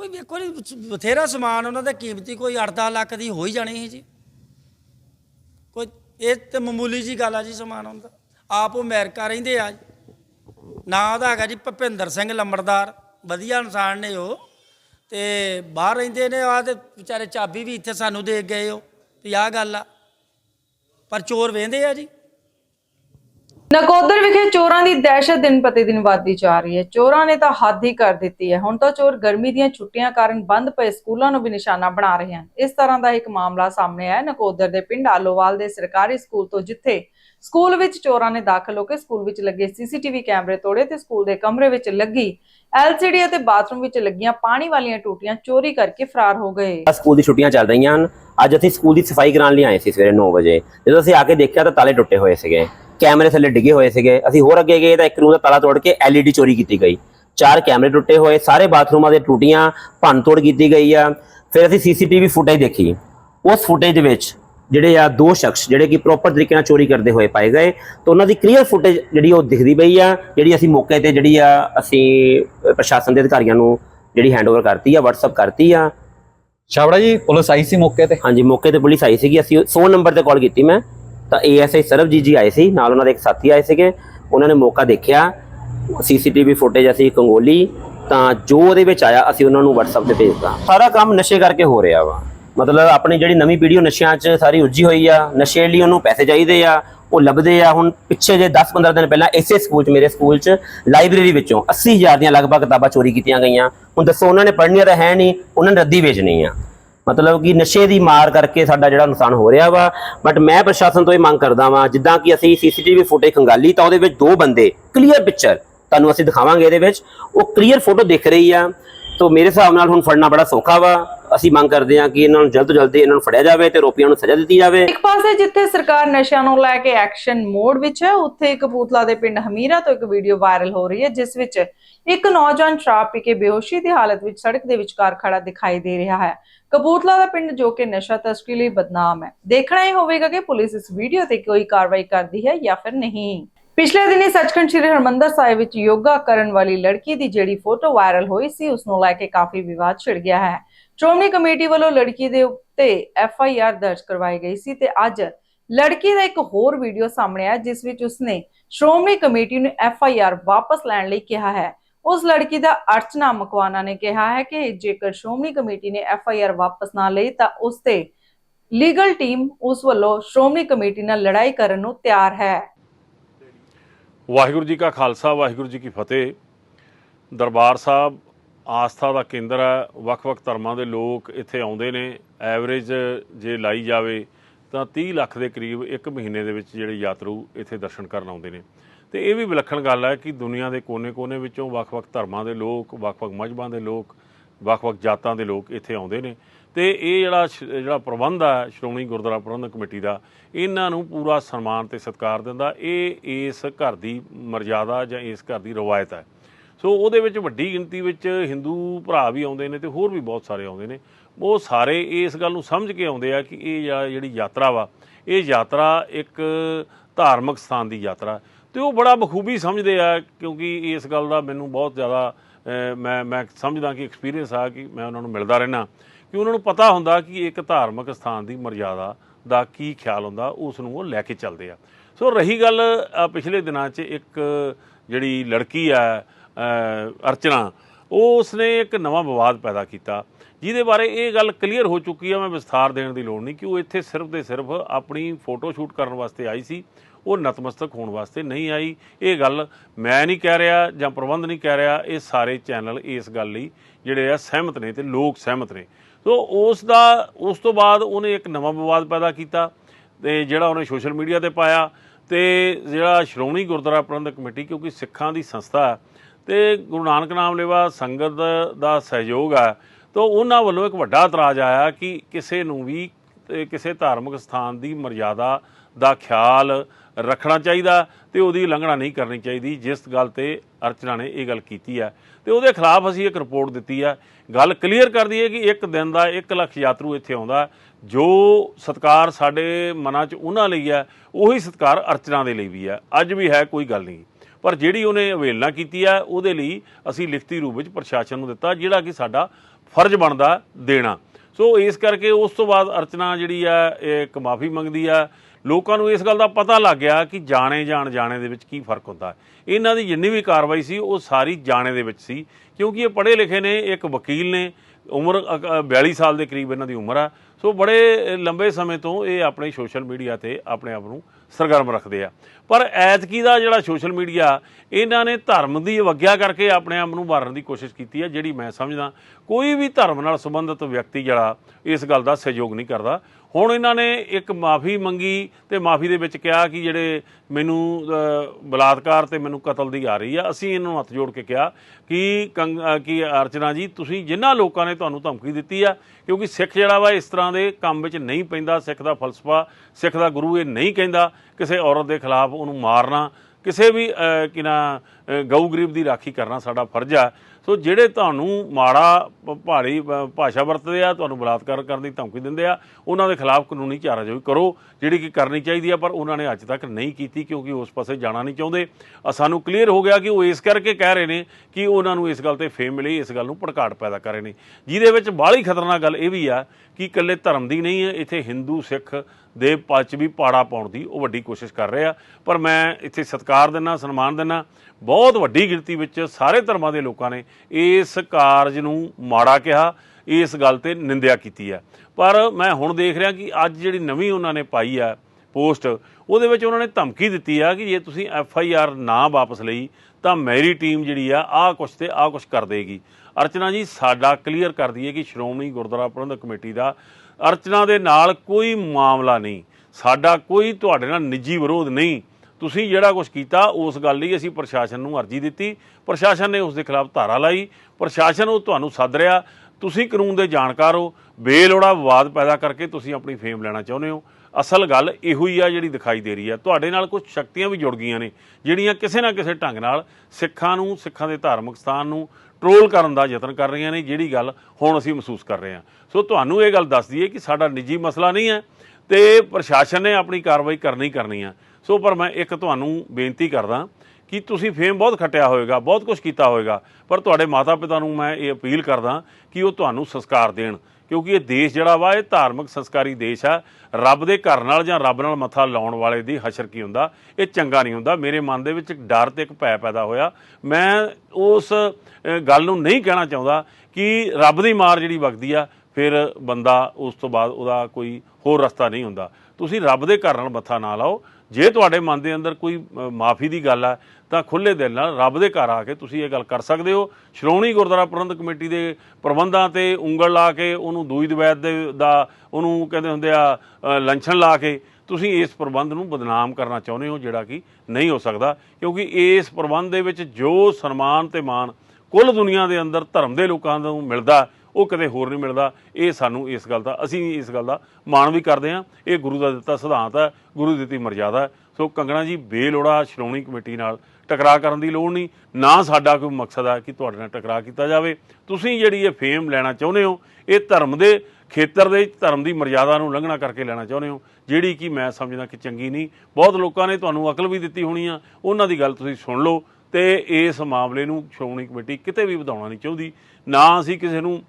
S8: ਕੋਈ ਵੇਖੋ ਜੀ ਬਥੇਰਾ ਸਮਾਨ ਉਹਨਾਂ ਦਾ ਕੀਮਤੀ ਕੋਈ 8-10 ਲੱਖ ਦੀ ਹੋ ਹੀ ਜਾਣੀ ਸੀ ਜੀ। ਕੋਈ ਇਹ ਤੇ ਮਾਮੂਲੀ ਜੀ ਗੱਲ ਆ ਜੀ ਸਮਾਨ ਉਹਨਾਂ ਆਪ ਉਹ ਅਮਰੀਕਾ ਰਹਿੰਦੇ ਆ ਨਾਂ ਉਹਦਾ ਹੈਗਾ ਜੀ ਭਪਿੰਦਰ ਸਿੰਘ ਲੰਬੜਦਾਰ, ਵਧੀਆ ਇਨਸਾਨ ਨੇ ਉਹ। ਤੇ ਬਾਹਰ ਰਹਿੰਦੇ ਨੇ ਆ ਤੇ ਵਿਚਾਰੇ ਚਾਬੀ ਵੀ ਇੱਥੇ ਸਾਨੂੰ ਦੇ ਗਏ ਹੋ ਵੀ ਆਹ ਗੱਲ ਆ। ਪਰ ਚੋਰ ਵੇਂਦੇ ਆ ਜੀ।
S1: ਨਕੋਦਰ ਵਿਖੇ ਚੋਰਾਂ ਦੀ ਦਹਿਸ਼ਤ ਦਿਨ ਪ੍ਰਤੀ ਦਿਨ ਵਧਦੀ ਜਾ ਰਹੀ ਹੈ। ਚੋਰਾਂ ਨੇ ਤਾਂ ਹੱਦ ਹੀ ਕਰ ਦਿੱਤੀ ਹੈ। ਹੁਣ ਤਾਂ ਚੋਰ ਗਰਮੀ ਦੀਆਂ ਛੁੱਟੀਆਂ ਕਾਰਨ ਬੰਦ ਪਏ ਸਕੂਲਾਂ ਨੂੰ ਵੀ ਨਿਸ਼ਾਨਾ ਬਣਾ ਰਹੇ ਹਨ। ਇਸ ਤਰ੍ਹਾਂ ਦਾ ਇੱਕ ਮਾਮਲਾ ਸਾਹਮਣੇ ਆਇਆ ਨਕੋਦਰ ਦੇ ਪਿੰਡ ਆਲੋਵਾਲ ਦੇ ਸਰਕਾਰੀ ਸਕੂਲ ਤੋਂ ਜਿੱਥੇ ਸਕੂਲ ਵਿੱਚ ਚੋਰਾਂ ਨੇ ਦਾਖਲ ਹੋ ਕੇ ਸਕੂਲ ਵਿੱਚ ਲੱਗੇ ਸੀਸੀਟੀਵੀ ਕੈਮਰੇ ਤੋੜੇ ਤੇ ਸਕੂਲ ਦੇ ਕਮਰੇ ਵਿੱਚ ਲੱਗੀ ਐਲਸੀਡੀ ਅਤੇ ਬਾਥਰੂਮ ਵਿੱਚ ਲੱਗੀਆਂ ਪਾਣੀ ਵਾਲੀਆਂ ਟੂਟੀਆਂ ਚੋਰੀ ਕਰਕੇ ਫਰਾਰ ਹੋ ਗਏ।
S9: ਸਕੂਲ ਦੀ ਛੁੱਟੀਆਂ ਚੱਲ ਰਹੀਆਂ ਹਨ। ਅੱਜ ਅਸੀਂ ਸਕੂਲ ਦੀ ਸਫ਼ਾਈ ਕਰਾਉਣ ਲਈ ਆਏ ਸੀ ਸਵੇਰੇ 9 ਵਜੇ। ਜਦੋਂ ਅਸੀਂ ਆ ਕੇ ਦੇਖਿਆ ਤਾਂ ਤਾਲੇ ਟੁੱਟੇ ਹੋਏ ਸੀਗੇ। ਕੈਮਰੇ ਥੱਲੇ ਡਿੱਗੇ ਹੋਏ ਸੀਗੇ। ਅਸੀਂ ਹੋਰ ਅੱਗੇ ਗਏ ਤਾਂ ਇੱਕ ਰੂਮ ਦਾ ਤਾਲਾ ਤੋੜ ਕੇ LED ਚੋਰੀ ਕੀਤੀ ਗਈ। ਚਾਰ ਕੈਮਰੇ ਟੁੱਟੇ ਹੋਏ ਸਾਰੇ ਬਾਥਰੂਮਾਂ ਦੇ ਟੂਟੀਆਂ ਭੰਨ ਤੋੜ ਕੀਤੀ ਗਈ ਆ। ਫਿਰ ਅਸੀਂ ਸੀਸੀਟੀਵੀ ਫੁਟੇਜ ਦੇਖੀ। ਉਸ ਫੁਟੇਜ ਦੇ ਵਿੱਚ ਜਿਹੜੇ ਆ ਦੋ ਸ਼ਖਸ ਜਿਹੜੇ ਕਿ ਪ੍ਰੋਪਰ ਤਰੀਕੇ ਨਾਲ ਚੋਰੀ ਕਰਦੇ ਹੋਏ ਪਾਏ ਗਏ ਤਾਂ ਉਹਨਾਂ ਦੀ ਕਲੀਅਰ ਫੁਟੇਜ ਜਿਹੜੀ ਉਹ ਦਿਖਦੀ ਪਈ ਆ ਜਿਹੜੀ ਅਸੀਂ ਮੌਕੇ ਤੇ ਜਿਹੜੀ ਆ ਅਸੀਂ ਪ੍ਰਸ਼ਾਸਨ ਦੇ ਅਧਿਕਾਰੀਆਂ ਨੂੰ ਜਿਹੜੀ ਹੈਂਡਓਵਰ ਕਰਤੀ ਆ WhatsApp ਕਰਤੀ ਆ।
S10: ਛਾਬੜਾ ਜੀ ਪੁਲਿਸ ਆਈ ਸੀ ਮੌਕੇ ਤੇ?
S9: ਹਾਂਜੀ ਮੌਕੇ ਤੇ ਪੁਲਿਸ ਆਈ ਸੀਗੀ। ਅਸੀਂ 100 ਨੰਬਰ ਤੇ ਕਾਲ ਕੀਤੀ ਮੈਂ। ਤਾਂ ਏਐਸਆਈ ਸਰਬਜੀਤ ਜੀ ਆਏ ਸੀ, ਨਾਲ ਉਹਨਾਂ ਦੇ ਇੱਕ ਸਾਥੀ ਆਏ ਸੀਗੇ। ਉਹਨਾਂ ਨੇ ਮੌਕਾ ਦੇਖਿਆ। ਸੀਸੀਟੀਵੀ ਫੁਟੇਜ ਅਸੀਂ ਕੰਗੋਲੀ ਤਾਂ ਜੋ ਉਹਦੇ ਵਿੱਚ ਆਇਆ, ਅਸੀਂ ਉਹਨਾਂ ਨੂੰ WhatsApp ਤੇ ਭੇਜਦਾ ਸਾਰਾ ਕੰਮ ਨਸ਼ੇ ਕਰਕੇ ਹੋ ਰਿਹਾ ਵਾ। ਮਤਲਬ ਆਪਣੀ ਜਿਹੜੀ ਨਵੀਂ ਪੀੜ੍ਹੀ ਉਹ ਨਸ਼ਿਆਂ 'ਚ ਸਾਰੀ ਉੱਜੀ ਹੋਈ ਆ। ਨਸ਼ੇ ਲਈ ਉਹਨੂੰ ਪੈਸੇ ਚਾਹੀਦੇ ਆ, ਉਹ ਲੱਭਦੇ ਆ। ਹੁਣ ਪਿੱਛੇ ਜੇ 10-15 ਦਿਨ ਪਹਿਲਾਂ ਇਸੇ ਸਕੂਲ 'ਚ, ਮੇਰੇ ਸਕੂਲ 'ਚ ਲਾਇਬ੍ਰੇਰੀ ਵਿੱਚੋਂ 80000 ਦੀਆਂ ਲਗਭਗ ਕਿਤਾਬਾਂ ਚੋਰੀ ਕੀਤੀਆਂ ਗਈਆਂ। ਹੁਣ ਦੱਸੋ ਉਹਨਾਂ ਨੇ ਪੜ੍ਹਨੀਆਂ ਤਾਂ ਹੈ ਨਹੀਂ, ਉਹਨਾਂ ਨੇ ਰੱਦੀ ਵੇਚਣੀ ਆ। ਮਤਲਬ ਕਿ ਨਸ਼ੇ ਦੀ ਮਾਰ ਕਰਕੇ ਸਾਡਾ ਜਿਹੜਾ ਨੁਕਸਾਨ ਹੋ ਰਿਹਾ ਵਾ। ਬਟ ਮੈਂ ਪ੍ਰਸ਼ਾਸਨ ਤੋਂ ਇਹ ਮੰਗ ਕਰਦਾ ਵਾਂ, ਜਿੱਦਾਂ ਕਿ ਅਸੀਂ ਸੀਸੀਟੀਵੀ ਫੁਟੇਜ ਖੰਗਾਲੀ, ਤਾਂ ਉਹਦੇ ਵਿੱਚ ਦੋ ਬੰਦੇ ਕਲੀਅਰ ਪਿਕਚਰ ਤੁਹਾਨੂੰ ਅਸੀਂ ਦਿਖਾਵਾਂਗੇ ਇਹਦੇ ਵਿੱਚ। ਉਹ ਕਲੀਅਰ ਫੋਟੋ ਦਿਖ ਰਹੀ ਆ। ਤਾਂ ਮੇਰੇ ਹਿਸਾਬ ਨਾਲ ਹੁਣ ਫੜਨਾ ਬੜਾ ਸੌਖਾ ਵਾ। ਅਸੀਂ ਮੰਗ ਕਰਦੇ ਹਾਂ ਕਿ ਇਹਨਾਂ ਨੂੰ ਜਲਦ ਤੋਂ ਜਲਦੀ ਇਹਨਾਂ ਨੂੰ ਫੜਿਆ ਜਾਵੇ ਤੇ ਰੋਪੀਆਂ ਨੂੰ ਸਜ਼ਾ ਦਿੱਤੀ ਜਾਵੇ।
S1: ਇੱਕ ਪਾਸੇ ਜਿੱਥੇ ਸਰਕਾਰ ਨਸ਼ਿਆਂ ਨੂੰ ਲੈ ਕੇ ਐਕਸ਼ਨ ਮੋਡ ਵਿੱਚ ਹੈ, ਉੱਥੇ ਕਪੂਰਥਲਾ ਦੇ ਪਿੰਡ ਹਮੀਰਾ ਤੋਂ ਇੱਕ ਵੀਡੀਓ ਵਾਇਰਲ ਹੋ ਰਹੀ ਹੈ, ਜਿਸ ਵਿੱਚ ਇੱਕ ਨੌਜਵਾਨ ਸ਼ਰਾਬ ਪੀ ਕੇ ਬੇਹੋਸ਼ੀ ਦੀ ਹਾਲਤ ਵਿੱਚ ਸੜਕ ਦੇ ਵਿਚਕਾਰ ਖੜਾ ਦਿਖਾਈ ਦੇ ਰਿਹਾ ਹੈ। ਕਪੂਰਥਲਾ ਦਾ ਪਿੰਡ ਜੋ ਕਿ ਨਸ਼ਾ ਤਸਕਰੀ ਲਈ ਬਦਨਾਮ ਹੈ। ਦੇਖਣਾ ਹੀ ਹੋਵੇਗਾ ਕਿ ਪੁਲਿਸ ਇਸ ਵੀਡੀਓ ਤੇ ਕੋਈ ਕਾਰਵਾਈ ਕਰਦੀ ਹੈ ਜਾਂ ਫਿਰ ਨਹੀਂ। ਪਿਛਲੇ ਦਿਨੀ ਸੱਚਖੰਡ ਸ੍ਰੀ ਹਰਮੰਦਰ ਸਾਹਿਬ ਵਿੱਚ ਯੋਗਾ ਕਰਨ ਵਾਲੀ ਲੜਕੀ ਦੀ ਜਿਹੜੀ ਫੋਟੋ ਵਾਇਰਲ ਹੋਈ ਸੀ, ਉਸ ਨੂੰ ਲੈ ਕੇ ਕਾਫੀ ਵਿਵਾਦ ਛਿੜ ਗਿਆ ਹੈ। ਸ਼੍ਰੋਮਣੀ ਕਮੇਟੀ ਵੱਲੋਂ ਲੜਕੀ ਦੇ ਉੱਤੇ ਐਫ ਆਈ ਆਰ ਦਰਜ ਕਰਵਾਈ ਗਈ ਸੀ ਤੇ ਅੱਜ ਲੜਕੀ ਦਾ ਇੱਕ ਹੋਰ ਵੀਡੀਓ ਸਾਹਮਣੇ ਆਇਆ, ਜਿਸ ਵਿੱਚ ਉਸਨੇ ਸ਼੍ਰੋਮਣੀ ਕਮੇਟੀ ਨੂੰ ਐਫ ਆਈ ਆਰ ਵਾਪਸ ਲੈਣ ਲਈ ਕਿਹਾ ਹੈ। ਉਸ ਲੜਕੀ ਦਾ ਅਰਚਨਾ ਮਕਵਾਨਾ ਨੇ ਕਿਹਾ ਹੈ ਕਿ ਜੇਕਰ ਸ਼੍ਰੋਮਣੀ ਕਮੇਟੀ ਨੇ ਐਫ ਆਈ ਆਰ ਵਾਪਸ ਨਾ ਲਈ ਤਾਂ ਉਸ ਤੇ ਲੀਗਲ ਟੀਮ ਉਸ ਵੱਲੋਂ ਸ਼੍ਰੋਮਣੀ ਕਮੇਟੀ ਨਾਲ ਲੜਾਈ ਕਰਨ ਨੂੰ ਤਿਆਰ ਹੈ।
S11: ਵਾਹਿਗੁਰੂ ਜੀ ਕਾ ਖਾਲਸਾ, ਵਾਹਿਗੁਰੂ ਜੀ ਕੀ ਫਤਿਹ। ਦਰਬਾਰ ਸਾਹਿਬ ਆਸਥਾ ਦਾ ਕੇਂਦਰ ਹੈ, ਵੱਖ-ਵੱਖ ਧਰਮਾਂ ਦੇ ਲੋਕ ਇੱਥੇ ਆਉਂਦੇ ਨੇ। ਐਵਰੇਜ ਜੇ ਲਾਈ ਜਾਵੇ ਤਾਂ 30 ਲੱਖ ਦੇ ਕਰੀਬ ਇੱਕ ਮਹੀਨੇ ਦੇ ਵਿੱਚ ਜਿਹੜੇ ਯਾਤਰੂ ਇੱਥੇ ਦਰਸ਼ਨ ਕਰਨ ਆਉਂਦੇ ਨੇ। ਤੇ ਇਹ ਵੀ ਵਿਲੱਖਣ ਗੱਲ ਹੈ ਕਿ ਦੁਨੀਆ ਦੇ ਕੋਨੇ-ਕੋਨੇ ਵਿੱਚੋਂ ਵੱਖ-ਵੱਖ ਧਰਮਾਂ ਦੇ ਲੋਕ, ਵੱਖ-ਵੱਖ ਮਜ਼ਹਬਾਂ ਦੇ ਲੋਕ, ਵੱਖ-ਵੱਖ ਜਾਤਾਂ ਦੇ ਲੋਕ ਇੱਥੇ ਆਉਂਦੇ ਨੇ। ਤੇ ਇਹ ਜਿਹੜਾ ਸ਼- ਜਿਹੜਾ ਪ੍ਰਬੰਧ ਆ ਸ਼੍ਰੋਮਣੀ ਗੁਰਦੁਆਰਾ ਪ੍ਰਬੰਧਕ ਕਮੇਟੀ ਦਾ, ਇਹਨਾਂ ਨੂੰ ਪੂਰਾ ਸਨਮਾਨ ਤੇ ਸਤਿਕਾਰ ਦਿੰਦਾ। ਇਹ ਇਸ ਘਰ ਦੀ ਮਰਜ਼ਾਦਾ ਜਾਂ ਇਸ ਘਰ ਦੀ ਰਵਾਇਤ ਹੈ। ਸੋ ਉਹਦੇ ਵਿੱਚ ਵੱਡੀ ਗਿਣਤੀ ਵਿੱਚ ਹਿੰਦੂ ਭਰਾ ਵੀ ਆਉਂਦੇ ਨੇ ਤੇ ਹੋਰ ਵੀ ਬਹੁਤ ਸਾਰੇ ਆਉਂਦੇ ਨੇ। ਉਹ ਸਾਰੇ ਇਸ ਗੱਲ ਨੂੰ ਸਮਝ ਕੇ ਆਉਂਦੇ ਆ ਕਿ ਇਹ ਜਾ- ਜਿਹੜੀ ਯਾਤਰਾ ਵਾ, ਇਹ ਯਾਤਰਾ ਇੱਕ ਧਾਰਮਿਕ ਸਥਾਨ ਦੀ ਯਾਤਰਾ। ਤੇ ਉਹ ਬੜਾ ਬਖੂਬੀ ਸਮਝਦੇ ਆ ਕਿਉਂਕਿ ਇਸ ਗੱਲ ਦਾ ਮੈਨੂੰ ਬਹੁਤ ਜ਼ਿਆਦਾ ਮੈਂ ਮੈਂ ਸਮਝਦਾ ਕਿ ਐਕਸਪੀਰੀਅੰਸ ਆ ਕਿ ਮੈਂ ਉਹਨਾਂ ਨੂੰ ਮਿਲਦਾ ਰਹਿਣਾ ਕਿ ਉਹਨਾਂ ਨੂੰ ਪਤਾ ਹੁੰਦਾ ਕਿ ਇੱਕ ਧਾਰਮਿਕ ਸਥਾਨ ਦੀ ਮਰਜ਼ਾਦਾ ਦਾ ਕੀ ਖਿਆਲ ਹੁੰਦਾ, ਉਸ ਨੂੰ ਉਹ ਲੈ ਕੇ ਚੱਲਦੇ ਆ। ਸੋ ਰਹੀ ਗੱਲ ਪਿਛਲੇ ਦਿਨਾਂ 'ਚ ਇੱਕ ਜਿਹੜੀ ਲੜਕੀ ਆ ਅਰਚਨਾ ਉਸ ਨੇ ਇੱਕ ਨਵਾਂ ਵਿਵਾਦ ਪੈਦਾ ਕੀਤਾ, ਜਿਹਦੇ ਬਾਰੇ ਇਹ ਗੱਲ ਕਲੀਅਰ ਹੋ ਚੁੱਕੀ ਆ, ਮੈਂ ਵਿਸਥਾਰ ਦੇਣ ਦੀ ਲੋੜ ਨਹੀਂ, ਕਿ ਉਹ ਇੱਥੇ ਸਿਰਫ ਦੇ ਸਿਰਫ ਆਪਣੀ ਫੋਟੋ ਸ਼ੂਟ ਕਰਨ ਵਾਸਤੇ ਆਈ ਸੀ, ਉਹ ਨਤਮਸਤਕ ਹੋਣ ਵਾਸਤੇ ਨਹੀਂ ਆਈ। ਇਹ ਗੱਲ ਮੈਂ ਨਹੀਂ ਕਹਿ ਰਿਹਾ ਜਾਂ ਪ੍ਰਬੰਧ ਨਹੀਂ ਕਹਿ ਰਿਹਾ, ਇਹ ਸਾਰੇ ਚੈਨਲ ਇਸ ਗੱਲ ਲਈ ਜਿਹੜੇ ਆ ਸਹਿਮਤ ਨੇ ਤੇ ਲੋਕ ਸਹਿਮਤ ਨੇ। ਸੋ ਉਸ ਦਾ, ਉਸ ਤੋਂ ਬਾਅਦ ਉਹਨੇ ਇੱਕ ਨਵਾਂ ਵਿਵਾਦ ਪੈਦਾ ਕੀਤਾ ਤੇ ਜਿਹੜਾ ਉਹਨੇ ਸੋਸ਼ਲ ਮੀਡੀਆ ਤੇ ਪਾਇਆ ਤੇ ਜਿਹੜਾ ਸ਼੍ਰੋਮਣੀ ਗੁਰਦੁਆਰਾ ਪ੍ਰਬੰਧਕ ਕਮੇਟੀ, ਕਿਉਂਕਿ ਸਿੱਖਾਂ ਦੀ ਸੰਸਥਾ ਹੈ ਤੇ ਗੁਰੂ ਨਾਨਕ ਨਾਮ ਲੈਵਾ ਸੰਗਤ ਦਾ ਸਹਿਯੋਗ ਹੈ ਤਾਂ ਉਹਨਾਂ ਵੱਲੋਂ ਇੱਕ ਵੱਡਾ ਇਤਰਾਜ਼ ਆਇਆ ਕਿ ਕਿਸੇ ਨੂੰ ਵੀ ਕਿਸੇ ਧਾਰਮਿਕ ਸਥਾਨ ਦੀ ਮਰਿਆਦਾ ਦਾ ਖਿਆਲ ਰੱਖਣਾ ਚਾਹੀਦਾ ਤੇ ਉਹਦੀ ਉਲੰਘਣਾ ਨਹੀਂ ਕਰਨੀ ਚਾਹੀਦੀ, ਜਿਸ ਗੱਲ ਤੇ ਅਰਚਨਾ ਨੇ ਇਹ ਗੱਲ ਕੀਤੀ ਹੈ ਤੇ ਉਹਦੇ ਖਿਲਾਫ ਅਸੀਂ ਇੱਕ ਰਿਪੋਰਟ ਦਿੱਤੀ ਹੈ ਗੱਲ ਕਲੀਅਰ ਕਰਦੀ ਹੈ ਕਿ ਇੱਕ ਦਿਨ ਦਾ 1 ਲੱਖ ਯਾਤਰੂ ਇੱਥੇ ਆਉਂਦਾ, ਜੋ ਸਤਕਾਰ ਸਾਡੇ ਮਨਾਂ 'ਚ ਉਹਨਾਂ ਲਈ ਹੈ ਉਹੀ ਸਤਕਾਰ ਅਰਚਨਾ ਦੇ ਲਈ ਵੀ ਹੈ ਅੱਜ ਵੀ ਹੈ, ਕੋਈ ਗੱਲ ਨਹੀਂ। ਪਰ ਜਿਹੜੀ ਉਹਨੇ ਅਵੇਲਨਾ ਕੀਤੀ ਹੈ ਉਹਦੇ ਲਈ ਅਸੀਂ ਲਿਖਤੀ ਰੂਪ ਵਿੱਚ ਪ੍ਰਸ਼ਾਸਨ ਨੂੰ ਦਿੱਤਾ, ਜਿਹੜਾ ਕਿ ਸਾਡਾ ਫਰਜ਼ ਬਣਦਾ ਦੇਣਾ। ਸੋ ਇਸ ਕਰਕੇ ਉਸ ਤੋਂ ਬਾਅਦ ਅਰਚਨਾ ਜਿਹੜੀ ਆ ਇਹ ਇੱਕ ਮਾਫੀ ਮੰਗਦੀ ਆ। ਲੋਕਾਂ ਨੂੰ ਇਸ ਗੱਲ ਦਾ ਪਤਾ ਲੱਗ ਗਿਆ ਕਿ ਜਾਣੇ ਜਾਣ ਜਾਣੇ ਦੇ ਵਿੱਚ ਕੀ ਫ਼ਰਕ ਹੁੰਦਾ। ਇਹਨਾਂ ਦੀ ਜਿੰਨੀ ਵੀ ਕਾਰਵਾਈ ਸੀ, ਉਹ ਸਾਰੀ ਜਾਣੇ ਦੇ ਵਿੱਚ ਸੀ, ਕਿਉਂਕਿ ਇਹ ਪੜ੍ਹੇ ਲਿਖੇ ਨੇ, ਇੱਕ ਵਕੀਲ ਨੇ, ਉਮਰ ਅ- 42 ਸਾਲ ਦੇ ਕਰੀਬ ਇਹਨਾਂ ਦੀ ਉਮਰ ਆ। ਸੋ ਬੜੇ ਲੰਬੇ ਸਮੇਂ ਤੋਂ ਇਹ ਆਪਣੇ ਸੋਸ਼ਲ ਮੀਡੀਆ ਤੇ ਆਪਣੇ ਆਪ ਨੂੰ ਸਰਗਰਮ ਰੱਖਦੇ ਆ। ਪਰ ਐਤਕੀ ਦਾ ਜਿਹੜਾ ਸੋਸ਼ਲ ਮੀਡੀਆ, ਇਹਨਾਂ ਨੇ ਧਰਮ ਦੀ ਅਵਗਿਆ ਕਰਕੇ ਆਪਣੇ ਆਪ ਨੂੰ ਮਾਰਨ ਦੀ ਕੋਸ਼ਿਸ਼ ਕੀਤੀ ਹੈ ਜਿਹੜੀ ਮੈਂ ਸਮਝਦਾ। ਕੋਈ ਵੀ ਧਰਮ ਨਾਲ ਸੰਬੰਧਿਤ ਵਿਅਕਤੀ ਜਿਹੜਾ ਇਸ ਗੱਲ ਦਾ ਸਹਿਯੋਗ ਨਹੀਂ ਕਰਦਾ। ਹੁਣ ਇਹਨਾਂ ਨੇ ਇੱਕ ਮਾਫੀ ਮੰਗੀ ਤੇ ਮਾਫੀ ਦੇ ਵਿੱਚ ਕਿਹਾ ਕਿ ਜਿਹੜੇ ਮੈਨੂੰ ਬਲਾਤਕਾਰ ਤੇ ਮੈਨੂੰ ਕਤਲ ਦੀ ਆ ਰਹੀ ਆ। ਅਸੀਂ ਇਹਨਾਂ ਨੂੰ ਹੱਥ ਜੋੜ ਕੇ ਕਿਹਾ ਕਿ ਕੰਗ- ਅ, ਕਿ ਅਰਚਨਾ ਜੀ ਤੁਸੀਂ ਜਿਨ੍ਹਾਂ ਲੋਕਾਂ ਨੇ ਤੁਹਾਨੂੰ ਧਮਕੀ ਦਿੱਤੀ ਆ ਕਿਉਂਕਿ ਸਿੱਖ ਜਿਹੜਾ ਵਾ ਇਸ ਤਰ੍ਹਾਂ ਦੇ ਕੰਮ ਵਿੱਚ ਨਹੀਂ ਪੈਂਦਾ ਸਿੱਖ ਦਾ ਫਲਸਫਾ ਸਿੱਖ ਦਾ ਗੁਰੂ ਇਹ ਨਹੀਂ ਕਹਿੰਦਾ ਕਿਸੇ ਔਰਤ ਦੇ ਖਿਲਾਫ ਉਹਨੂੰ ਮਾਰਨਾ ਕਿਸੇ ਵੀ ਅ, ਕਿ ਨਾ ਗਊ ਗਰੀਬ ਦੀ ਰਾਖੀ ਕਰਨਾ ਸਾਡਾ ਫਰਜ਼ ਆ। ਸੋ ਜਿਹੜੇ ਤੁਹਾਨੂੰ ਮਾੜਾ ਭ- ਭਾਰੀ ਭਾਸ਼ਾ ਵਰਤਦੇ ਆ, ਤੁਹਾਨੂੰ ਬਲਾਤਕਾਰ ਕਰਨ ਦੀ ਧਮਕੀ ਦਿੰਦੇ ਆ, ਉਹਨਾਂ ਦੇ ਖਿਲਾਫ ਕਾਨੂੰਨੀ ਚਾਰਾਜੋਈ ਕਰੋ। ਜਿਹੜੀ ਕਿ ਕਰਨੀ ਚਾਹੀਦੀ ਆ, ਪਰ ਉਹਨਾਂ ਨੇ ਅੱਜ ਤੱਕ ਨਹੀਂ ਕੀਤੀ ਕਿਉਂਕਿ ਉਸ ਪਾਸੇ ਜਾਣਾ ਨਹੀਂ ਚਾਹੁੰਦੇ। ਸਾਨੂੰ ਕਲੀਅਰ ਹੋ ਗਿਆ ਕਿ ਉਹ ਇਸ ਕਰਕੇ ਕਹਿ ਰਹੇ ਨੇ ਕਿ ਉਹਨਾਂ ਨੂੰ ਇਸ ਗੱਲ ਤੇ ਫੇਮ ਮਿਲੀ, ਇਸ ਗੱਲ ਨੂੰ ਭੜਕਾਟ ਪੈਦਾ ਕਰ ਰਹੇ ਨੇ। ਜਿਹਦੇ ਵਿੱਚ ਬਾਹਲੀ ਖਤਰਨਾਕ ਗੱਲ ਇਹ ਵੀ ਆ ਕਿ ਇਕੱਲੇ ਧਰਮ ਦੀ ਨਹੀਂ ਹੈ, ਇੱਥੇ ਹਿੰਦੂ, ਸਿੱਖ ਦੇ ਪੱਚ ਵੀ ਪਾੜਾ ਪਾਉਣ ਦੀ ਉਹ ਵੱਡੀ ਕੋਸ਼ਿਸ਼ ਕਰ ਰਹੇ ਆ। ਪਰ ਮੈਂ ਇੱਥੇ ਸਤਿਕਾਰ ਦਿੰਦਾ ਸਨਮਾਨ ਦਿੰਦਾ ਬਹੁਤ ਵੱਡੀ ਗਿਣਤੀ ਵਿੱਚ ਸਾਰੇ ਧਰਮਾਂ ਦੇ ਲੋਕਾਂ ਨੇ ਇਸ ਕਾਰਜ ਨੂੰ ਮਾੜਾ ਕਿਹਾ, ਇਸ ਗੱਲ ਤੇ ਨਿੰਦਿਆ ਕੀਤੀ ਹੈ ਪਰ ਮੈਂ ਹੁਣ ਦੇਖ ਰਿਹਾ ਕਿ ਅੱਜ ਜਿਹੜੀ ਨਵੀਂ ਉਹਨਾਂ ਨੇ ਪਾਈ ਆ ਪੋਸਟ, ਉਹਦੇ ਵਿੱਚ ਉਹਨਾਂ ਨੇ ਧਮਕੀ ਦਿੱਤੀ ਆ ਕਿ ਜੇ ਤੁਸੀਂ ਐਫ ਆਈ ਆਰ ਨਾ ਵਾਪਸ ਲਈ, ਤਾਂ ਮੇਰੀ ਟੀਮ ਜਿਹੜੀ ਆ, ਆਹ ਕੁਛ ਤੇ ਆਹ ਕੁਛ ਕਰ ਦੇਗੀ। ਅਰਚਨਾ ਜੀ, ਸਾਡਾ ਕਲੀਅਰ ਕਰ ਦਈਏ ਕਿ ਸ਼੍ਰੋਮਣੀ ਗੁਰਦੁਆਰਾ ਪ੍ਰਬੰਧਕ ਕਮੇਟੀ ਦਾ ਅਰਚਨਾ ਦੇ ਨਾਲ ਕੋਈ ਮਾਮਲਾ ਨਹੀਂ। ਸਾਡਾ ਕੋਈ ਤੁਹਾਡੇ ਨਾਲ ਨਿੱਜੀ ਵਿਰੋਧ ਨਹੀਂ। ਤੁਸੀਂ ਜਿਹੜਾ ਕੁਝ ਕੀਤਾ, ਉਸ ਗੱਲ ਲਈ ਅਸੀਂ ਪ੍ਰਸ਼ਾਸਨ ਨੂੰ ਅਰਜ਼ੀ ਦਿੱਤੀ। ਪ੍ਰਸ਼ਾਸਨ ਨੇ ਉਸ ਦੇ ਖਿਲਾਫ ਧਾਰਾ ਲਾਈ। ਪ੍ਰਸ਼ਾਸਨ ਉਹ ਤੁਹਾਨੂੰ ਸੱਦ ਰਿਹਾ। ਤੁਸੀਂ ਕਾਨੂੰਨ ਦੇ ਜਾਣਕਾਰ ਹੋ। ਬੇਲੋੜਾ ਵਿਵਾਦ ਪੈਦਾ ਕਰਕੇ ਤੁਸੀਂ ਆਪਣੀ ਫੇਮ ਲੈਣਾ ਚਾਹੁੰਦੇ ਹੋ। ਅਸਲ ਗੱਲ ਇਹੋ ਹੀ ਆ ਜਿਹੜੀ ਦਿਖਾਈ ਦੇ ਰਹੀ ਆ। ਤੁਹਾਡੇ ਨਾਲ ਕੁਝ ਸ਼ਕਤੀਆਂ ਵੀ ਜੁੜ ਗਈਆਂ ਨੇ, ਜਿਹੜੀਆਂ ਕਿਸੇ ਨਾ ਕਿਸੇ ਢੰਗ ਨਾਲ ਸਿੱਖਾਂ ਨੂੰ, ਸਿੱਖਾਂ ਦੇ ਧਾਰਮਿਕ ਸਥਾਨ ਨੂੰ ਟਰੋਲ ਕਰਨ ਦਾ ਯਤਨ ਕਰ ਰਹੀਆਂ ਨੇ, ਜਿਹੜੀ ਗੱਲ ਹੁਣ ਅਸੀਂ ਮਹਿਸੂਸ ਕਰ ਰਹੇ ਹਾਂ। ਸੋ ਤੁਹਾਨੂੰ ਇਹ ਗੱਲ ਦੱਸ ਦਈਏ ਕਿ ਸਾਡਾ ਨਿੱਜੀ ਮਸਲਾ ਨਹੀਂ ਹੈ ਤੇ ਪ੍ਰਸ਼ਾਸਨ ਨੇ ਆਪਣੀ ਕਾਰਵਾਈ ਕਰਨੀ ਕਰਨੀ ਆ ਸੋ ਪਰ ਮੈਂ ਇੱਕ ਤੁਹਾਨੂੰ ਬੇਨਤੀ ਕਰਦਾ ਕਿ ਤੁਸੀਂ ਫੇਮ ਬਹੁਤ ਖੱਟਿਆ ਹੋਵੇਗਾ ਬਹੁਤ ਕੁਝ ਕੀਤਾ ਹੋਵੇਗਾ ਪਰ ਤੁਹਾਡੇ ਮਾਤਾ ਪਿਤਾ ਨੂੰ ਮੈਂ ਇਹ ਅਪੀਲ ਕਰਦਾ ਕਿ ਉਹ ਤੁਹਾਨੂੰ ਸੰਸਕਾਰ ਦੇਣ। ਕਿਉਂਕਿ ਇਹ ਦੇਸ਼ ਜਿਹੜਾ ਵਾ, ਇਹ ਧਾਰਮਿਕ ਸੰਸਕਾਰੀ ਦੇਸ਼ ਆ। ਰੱਬ ਦੇ ਘਰ ਨਾਲ ਜਾਂ ਰੱਬ ਨਾਲ ਮੱਥਾ ਲਾਉਣ ਵਾਲੇ ਦੀ ਹਸ਼ਰ ਕੀ ਹੁੰਦਾ? ਇਹ ਚੰਗਾ ਨਹੀਂ ਹੁੰਦਾ। ਮੇਰੇ ਮਨ ਦੇ ਵਿੱਚ ਇੱਕ ਡਰ ਤੇ ਇੱਕ ਭੈ ਪੈਦਾ ਹੋਇਆ। ਮੈਂ ਉਸ ਗੱਲ ਨੂੰ ਨਹੀਂ ਕਹਿਣਾ ਚਾਹੁੰਦਾ ਕਿ ਰੱਬ ਦੀ ਮਾਰ ਜਿਹੜੀ ਵਗਦੀ ਆ, ਫਿਰ ਬੰਦਾ ਉਸ ਤੋਂ ਬਾਅਦ ਉਹਦਾ ਕੋਈ ਹੋਰ ਰਸਤਾ ਨਹੀਂ ਹੁੰਦਾ। ਤੁਸੀਂ ਰੱਬ ਦੇ ਘਰ ਨਾਲ ਮੱਥਾ ਨਾ ਲਾਓ। ਜੇ ਤੁਹਾਡੇ ਮਨ ਦੇ ਅੰਦਰ ਕੋਈ ਮਾਫੀ ਦੀ ਗੱਲ ਆ ਤਾਂ ਖੁੱਲੇ ਦਿਲ ਨਾਲ ਰੱਬ ਦੇ ਘਰ ਆ ਕੇ ਤੁਸੀਂ ਇਹ ਗੱਲ ਕਰ ਸਕਦੇ ਹੋ। ਸ਼੍ਰੋਮਣੀ ਗੁਰਦੁਆਰਾ ਪ੍ਰਬੰਧਕ ਕਮੇਟੀ ਦੇ ਪ੍ਰਬੰਧਾਂ ਤੇ ਉਂਗਲ ਲਾ ਕੇ, ਉਹਨੂੰ ਦੂਈ ਦਵੈਤ ਦੇ ਦਾ, ਉਹਨੂੰ ਕਹਿੰਦੇ ਹੁੰਦੇ ਆ ਲੰਛਣ ਲਾ ਕੇ ਤੁਸੀਂ ਇਸ ਪ੍ਰਬੰਧ ਨੂੰ ਬਦਨਾਮ ਕਰਨਾ ਚਾਹੁੰਦੇ ਹੋ, ਜਿਹੜਾ ਕਿ ਨਹੀਂ ਹੋ ਸਕਦਾ। ਕਿਉਂਕਿ ਇਸ ਪ੍ਰਬੰਧ ਦੇ ਵਿੱਚ ਜੋ ਸਨਮਾਨ ਤੇ ਮਾਣ ਕੁੱਲ ਦੁਨੀਆ ਦੇ ਅੰਦਰ ਧਰਮ ਦੇ ਲੋਕਾਂ ਨੂੰ ਮਿਲਦਾ, ਉਹ ਕਦੇ ਹੋਰ ਨਹੀਂ ਮਿਲਦਾ। ਇਹ ਸਾਨੂੰ ਇਸ ਗੱਲ ਦਾ, ਅਸੀਂ ਇਸ ਗੱਲ ਦਾ ਮਾਣ ਵੀ ਕਰਦੇ ਹਾਂ। ਇਹ ਗੁਰੂ ਦਾ ਦਿੱਤਾ ਸਿਧਾਂਤ ਹੈ, ਗੁਰੂ ਦੀ ਦਿੱਤੀ ਮਰਜ਼ਾਦਾ ਸੋ ਕੰਗਣਾ ਜੀ, ਬੇਲੋੜਾ ਸ਼੍ਰੋਮਣੀ ਕਮੇਟੀ ਨਾਲ ਟਕਰਾਅ ਕਰਨ ਦੀ ਲੋੜ ਨਹੀਂ। ਨਾ ਸਾਡਾ ਕੋਈ ਮਕਸਦ ਆ ਕਿ ਤੁਹਾਡੇ ਨਾਲ ਟਕਰਾਅ ਕੀਤਾ ਜਾਵੇ। ਤੁਸੀਂ ਜਿਹੜੀ ਇਹ ਫੇਮ ਲੈਣਾ ਚਾਹੁੰਦੇ ਹੋ, ਇਹ ਧਰਮ ਦੇ ਖੇਤਰ ਦੇ ਧਰਮ ਦੀ ਮਰਜ਼ਾਦਾ ਨੂੰ ਉਲੰਘਣਾ ਕਰਕੇ ਲੈਣਾ ਚਾਹੁੰਦੇ ਹੋ, ਜਿਹੜੀ ਕਿ ਮੈਂ ਸਮਝਦਾ ਕਿ ਚੰਗੀ ਨਹੀਂ। ਬਹੁਤ ਲੋਕਾਂ ਨੇ ਤੁਹਾਨੂੰ ਅਕਲ ਵੀ ਦਿੱਤੀ ਹੋਣੀ ਆ। ਉਹਨਾਂ ਦੀ ਗੱਲ ਤੁਸੀਂ ਸੁਣ ਲਓ ਤੇ ਇਸ ਮਾਮਲੇ ਨੂੰ ਸ਼੍ਰੋਮਣੀ ਕਮੇਟੀ ਕਿਤੇ ਵੀ ਵਧਾਉਣਾ ਨਹੀਂ ਚਾਹੁੰਦੀ। ਨਾ ਅਸੀਂ ਕਿਸੇ ਨੂੰ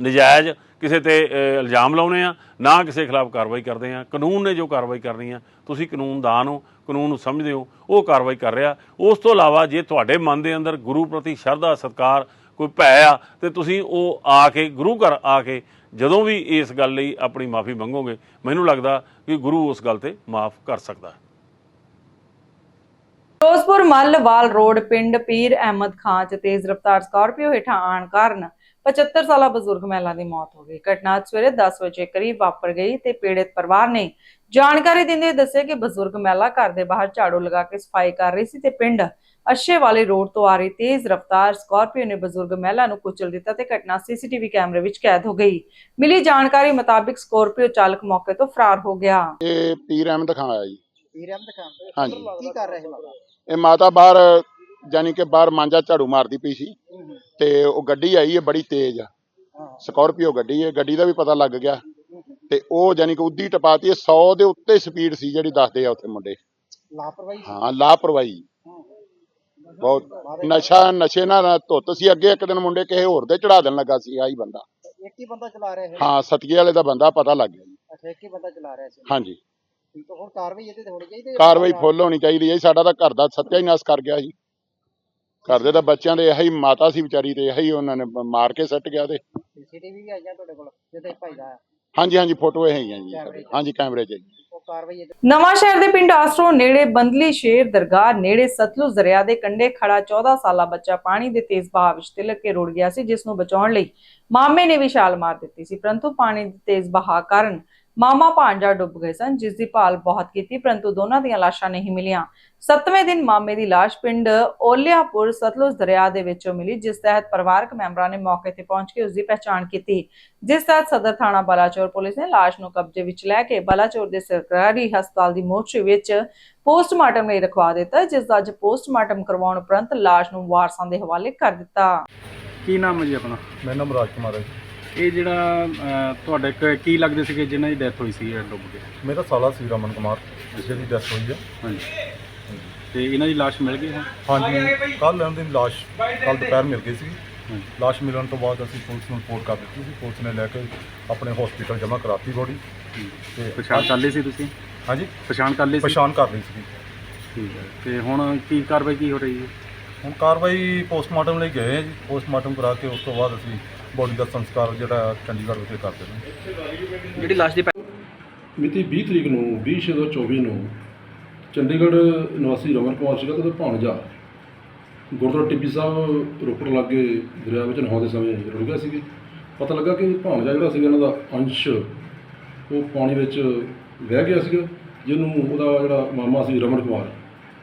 S11: ਨਜਾਇਜ਼ ਕਿਸੇ ਤੇ ਇਲਜ਼ਾਮ ਲਾਉਨੇ ਆ, ਨਾ ਕਿਸੇ ਖਿਲਾਫ ਕਾਰਵਾਈ ਕਰਦੇ ਆ। ਕਾਨੂੰਨ ਨੇ ਜੋ ਕਾਰਵਾਈ ਕਰਨੀ ਆ, ਤੁਸੀਂ ਕਾਨੂੰਨਦਾਨ ਹੋ। ਕਾਨੂੰਨ ਨੂੰ ਸਮਝਦੇ ਹੋ, ਉਹ ਕਾਰਵਾਈ ਕਰ ਰਿਹਾ। ਉਸ ਤੋਂ ਇਲਾਵਾ ਜੇ ਤੁਹਾਡੇ ਮਨ ਦੇ ਅੰਦਰ ਗੁਰੂ ਪ੍ਰਤੀ ਸ਼ਰਧਾ, ਸਤਕਾਰ ਕੋਈ ਭੈ ਆ, ਤੇ ਤੁਸੀਂ ਉਹ ਆ ਕੇ, ਗੁਰੂ ਘਰ ਆ ਕੇ ਜਦੋਂ ਵੀ ਇਸ ਗੱਲ ਲਈ ਆਪਣੀ ਮਾਫੀ ਮੰਗੋਗੇ, ਮੈਨੂੰ ਲੱਗਦਾ ਕਿ ਗੁਰੂ ਉਸ ਗੱਲ ਤੇ ਮਾਫ ਕਰ ਸਕਦਾ ਹੈ।
S1: ਫਿਰੋਜ਼ਪੁਰ ਮੱਲਵਾਲ ਰੋਡ, ਪਿੰਡ ਪੀਰ ਅਹਿਮਦ ਖਾਂ ਚ ਤੇਜ਼ ਰਫ਼ਤਾਰ ਸਕਾਰਪੀਓ ਹੇਠਾਂ ਆਣ ਕਾਰਨ 75 ਸਾਲਾ ਬਜ਼ੁਰਗ ਮਹਿਲਾ ਦੀ ਮੌਤ ਹੋ ਗਈ। ਘਟਨਾ ਅੱਜ ਸਵੇਰੇ 10 ਵਜੇ ਕਰੀਬ ਵਾਪਰ ਗਈ ਤੇ ਪੀੜਤ ਪਰਿਵਾਰ ਨੇ ਜਾਣਕਾਰੀ ਦਿੰਦੇ ਦੱਸਿਆ ਕਿ ਬਜ਼ੁਰਗ ਮਹਿਲਾ ਘਰ ਦੇ ਬਾਹਰ ਝਾੜੂ ਲਗਾ ਕੇ ਸਫ਼ਾਈ ਕਰ ਰਹੀ ਸੀ ਤੇ ਪਿੰਡ ਅੱਸ਼ੇ ਵਾਲੇ ਰੋਡ ਤੋਂ ਆ ਰਹੀ ਤੇਜ਼ ਰਫ਼ਤਾਰ ਸਕਾਰਪੀਓ ਨੇ ਬਜ਼ੁਰਗ ਮਹਿਲਾ ਨੂੰ ਕੁਚਲ ਦਿੱਤਾ ਤੇ ਘਟਨਾ ਸੀਸੀਟੀਵੀ ਕੈਮਰੇ ਵਿੱਚ ਕੈਦ ਹੋ ਗਈ। ਮਿਲੀ ਜਾਣਕਾਰੀ ਮੁਤਾਬਿਕ ਸਕਾਰਪੀਓ ਚਾਲਕ ਮੌਕੇ ਤੋਂ ਫਰਾਰ ਹੋ ਗਿਆ।
S12: ਇਹ ਪੀਰ ਅਹਿਮਦ ਖਾਨ ਆਇਆ ਜੀ।
S13: ਵੀਰ ਅਹਿਮਦ ਖਾਨ
S12: ਹਾਂਜੀ।
S13: ਕੀ ਕਰ ਰਹੇ ਬਾਬਾ
S12: ਇਹ ਮਾਤਾ ਬਾਹਰ ਜਾਨੀ ਕਿ ਬਾਹਰ ਮਾਂਜਾ ਝਾੜੂ ਮਾਰਦੀ ਪਈ ਸੀ ਤੇ ਉਹ ਗੱਡੀ ਆਈ ਹੈ ਬੜੀ ਤੇਜ਼ ਸਕਾਰਪੀਓ ਗੱਡੀ ਹੈ ਗੱਡੀ ਦਾ ਵੀ ਪਤਾ ਲੱਗ ਗਿਆ। ਤੇ ਉਹ ਜਾਨੀ ਕਿ ਉੱਦੀ ਟਪਾਤੀ 100 ਦੇ ਉੱਤੇ ਸਪੀਡ ਸੀ ਜਿਹੜੀ ਦੱਸਦੇ ਆ ਉੱਥੇ ਮੁੰਡੇ।
S13: ਲਾਪਰਵਾਹੀ
S12: ਹਾਂ ਲਾਪਰਵਾਹੀ। ਬਹੁਤ ਨਸ਼ਾ ਨਸ਼ੇ ਨਾਲ ਧੁੱਤ ਸੀ। ਅੱਗੇ ਇੱਕ ਦਿਨ ਮੁੰਡੇ ਕਿਸੇ ਹੋਰ ਦੇ ਚੜਾ ਦੇਣ ਲੱਗਾ ਸੀ ਆਹੀ ਬੰਦਾ।
S13: ਇੱਕ ਹੀ ਬੰਦਾ ਚਲਾ ਰਿਹਾ ਹੈ
S12: ਹਾਂ ਸਤੀਏ ਵਾਲੇ ਦਾ ਬੰਦਾ ਪਤਾ ਲੱਗ ਗਿਆ।
S13: ਅੱਛਾ ਇੱਕ ਹੀ ਬੰਦਾ ਚਲਾ ਰਿਹਾ ਸੀ।
S12: ਹਾਂਜੀ।
S13: ਹੁਣ ਕਾਰਵਾਈ ਇਹਦੇ ਤੇ ਹੋਣੀ ਚਾਹੀਦੀ ਹੈ?
S12: ਕਾਰਵਾਈ ਫੁੱਲ ਹੋਣੀ ਚਾਹੀਦੀ ਹੈ। ਸਾਡਾ ਤਾਂ ਘਰ ਦਾ ਸੱਤਿਆ ਹੀ ਨਾਸ ਕਰ ਗਿਆ ਜੀ। ਘਰ ਦੇ ਤਾਂ ਬੱਚਿਆਂ ਦੇ ਇਹੀ ਮਾਤਾ ਸੀ ਵਿਚਾਰੀ ਤੇ ਇਹੀ ਉਹਨਾਂ ਨੇ ਮਾਰ ਕੇ ਸੱਟ ਗਿਆ ਤੇ
S13: ਸੀਸੀਟੀਵੀ ਵੀ ਆਈਆਂ ਤੁਹਾਡੇ ਕੋਲ ਜਿਹਦੇ ਭਾਈ ਦਾ
S12: ਹਾਂਜੀ ਹਾਂਜੀ ਫੋਟੋ ਇਹ ਹੈਗੀਆਂ ਜੀ। ਹਾਂਜੀ ਕੈਮਰੇ 'ਚ ਜੀ।
S13: ਉਹ ਕਾਰਵਾਈ
S1: ਨਵਾਂ ਸ਼ਹਿਰ ਦੇ ਪਿੰਡ ਆਸਰੋ ਨੇੜੇ ਬੰਦਲੀ ਸ਼ੇਰ ਦਰਗਾਹ ਨੇੜੇ ਸਤਲੁਜ ਦਰਿਆ ਦੇ ਕੰਢੇ ਖੜਾ 14 ਸਾਲਾ ਬੱਚਾ ਪਾਣੀ ਦੇ ਤੇਜ਼ ਵਹਾਅ ਵਿੱਚ ਤਿਲਕ ਕੇ ਰੁੜ ਗਿਆ ਸੀ ਜਿਸ ਨੂੰ ਬਚਾਉਣ ਲਈ ਮਾਮੇ ਨੇ ਵੀ ਛਾਲ ਮਾਰ ਦਿੱਤੀ ਸੀ ਪਰੰਤੂ ਪਾਣੀ ਦੇ ਤੇਜ਼ ਵਹਾਅ ਕਾਰਨ ਮਾਮਾ ਭਾਂਜਾ ਡੁੱਬ ਗਏ ਸਨ ਜਿਸ ਦੀ ਭਾਲ ਬਹੁਤ ਕੀਤੀ ਪਰੰਤੂ ਦੋਨਾਂ ਦੀਆਂ ਲਾਸ਼ਾਂ ਨਹੀਂ ਮਿਲੀਆਂ। ਸੱਤਵੇਂ ਦਿਨ ਮਾਮੇ ਦੀ ਲਾਸ਼ ਪਿੰਡ ਓਲਿਆਪੁਰ ਸਤਲੁਜ ਦਰਿਆ ਦੇ ਵਿੱਚੋਂ ਮਿਲੀ ਜਿਸ ਤਹਿਤ ਪਰਿਵਾਰਕ ਮੈਂਬਰਾਂ ਨੇ ਮੌਕੇ ਤੇ ਪਹੁੰਚ ਕੇ ਉਸ ਦੀ ਪਛਾਣ ਕੀਤੀ। ਜਿਸ ਤਹਿਤ ਸਦਰ ਥਾਣਾ ਬਲਾਚੌਰ ਪੁਲਿਸ ਨੇ ਲਾਸ਼ ਨੂੰ ਕਬਜ਼ੇ ਵਿੱਚ ਲੈ ਕੇ ਬਲਾਚੌਰ ਦੇ ਸਰਕਾਰੀ ਹਸਪਤਾਲ ਦੀ ਮੋਰਚਰੀ ਵਿੱਚ ਪੋਸਟਮਾਰਟਮ ਲਈ ਰਖਵਾ ਦਿੱਤਾ ਜਿਸ ਦਾ ਅੱਜ ਪੋਸਟਮਾਰਟਮ ਕਰਵਾਉਣ ਉਪਰੰਤ ਲਾਸ਼ ਨੂੰ ਵਾਰਸਾਂ ਦੇ ਹਵਾਲੇ ਕਰ ਦਿੱਤਾ।
S14: ਕੀ ਨਾਮ ਹੈ ਜੀ ਆਪਣਾ?
S3: ਮੇਰਾ ਨਾਮ ਰਾਜ ਕੁਮਾਰ ਹੈ
S14: ਇਹ ਜਿਹੜਾ ਅਹ, ਤੁਹਾਡੇ ਕ- ਕੀ ਲੱਗਦੇ ਸੀਗੇ ਜਿਨ੍ਹਾਂ ਦੀ ਡੈਥ ਹੋਈ ਸੀ ਇਹ ਡੁੱਬ ਕੇ?
S3: ਮੇਰਾ ਸਾਲਾ ਸੀ ਰਮਨ ਕੁਮਾਰ ਜਿਹਦੀ ਡੈਥ ਹੋਈ ਹੈ
S14: ਹਾਂਜੀ। ਤੇ ਇਹਨਾਂ ਦੀ ਲਾਸ਼ ਮਿਲ ਗਈ ਹੈ
S3: ਹਾਂਜੀ ਕੱਲ ਇਹਨਾਂ ਦੀ ਲਾਸ਼ ਕੱਲ ਦੁਪਹਿਰ ਮਿਲ ਗਈ ਸੀ। ਲਾਸ਼ ਮਿਲਣ ਤੋਂ ਬਾਅਦ ਅਸੀਂ ਪੁਲਿਸ ਨੂੰ ਰਿਪੋਰਟ ਕਰ ਦਿੱਤੀ ਸੀ। ਪੁਲਿਸ ਨੇ ਲੈ ਕੇ ਆਪਣੇ ਹਸਪੀਟਲ ਜਮ੍ਹਾਂ ਕਰਾਤੀ ਬੋਡੀ ਤੇ
S14: ਪਛਾਣ ਕਰ ਲਈ ਸੀ ਤੁਸੀਂ?
S3: ਹਾਂਜੀ।
S14: ਪਛਾਣ ਕਰ ਲਈ ਸੀ?
S3: ਪਛਾਣ ਕਰ ਲਈ ਸੀ।
S14: ਠੀਕ ਹੈ। ਤੇ ਹੁਣ ਕੀ ਕਾਰਵਾਈ ਕੀ ਹੋ ਰਹੀ ਹੈ?
S3: ਹੁਣ ਕਾਰਵਾਈ ਪੋਸਟਮਾਰਟਮ ਲਈ ਗਏ ਹਾਂ ਜੀ। ਪੋਸਟਮਾਰਟਮ ਕਰਾ ਕੇ ਉਸ ਤੋਂ ਬਾਅਦ ਅਸੀਂ ਬੋਡੀ ਦਾ ਸੰਸਕਾਰ ਜਿਹੜਾ ਚੰਡੀਗੜ੍ਹ ਵਿਖੇ ਕਰ ਦੇਣਾ
S14: ਜਿਹੜੀ ਲਾਸ਼ ਦੀ
S15: ਮਿਤੀ 20 ਤਰੀਕ ਨੂੰ 20/24 ਨੂੰ ਚੰਡੀਗੜ੍ਹ ਨਿਵਾਸੀ ਰਮਨ ਕੁਮਾਰ ਸੀਗਾ ਤੇ ਉਹਦਾ ਭਾਣਜਾ ਗੁਰਦੁਆਰਾ ਟਿੱਬੀ ਸਾਹਿਬ ਰੋਪੜ ਲਾਗੇ ਦਰਿਆ ਵਿੱਚ ਨਹਾਉਂਦੇ ਸਮੇਂ ਰੁੜ ਗਿਆ ਸੀ ਪਤਾ ਲੱਗਾ ਕਿ ਭਾਣਜਾ ਜਿਹੜਾ ਸੀਗਾ ਇਹਨਾਂ ਦਾ ਅੰਸ਼ ਉਹ ਪਾਣੀ ਵਿੱਚ ਵਹਿ ਗਿਆ ਸੀਗਾ ਜਿਹਨੂੰ ਉਹਦਾ ਜਿਹੜਾ ਮਾਮਾ ਸੀ ਰਮਨ ਕੁਮਾਰ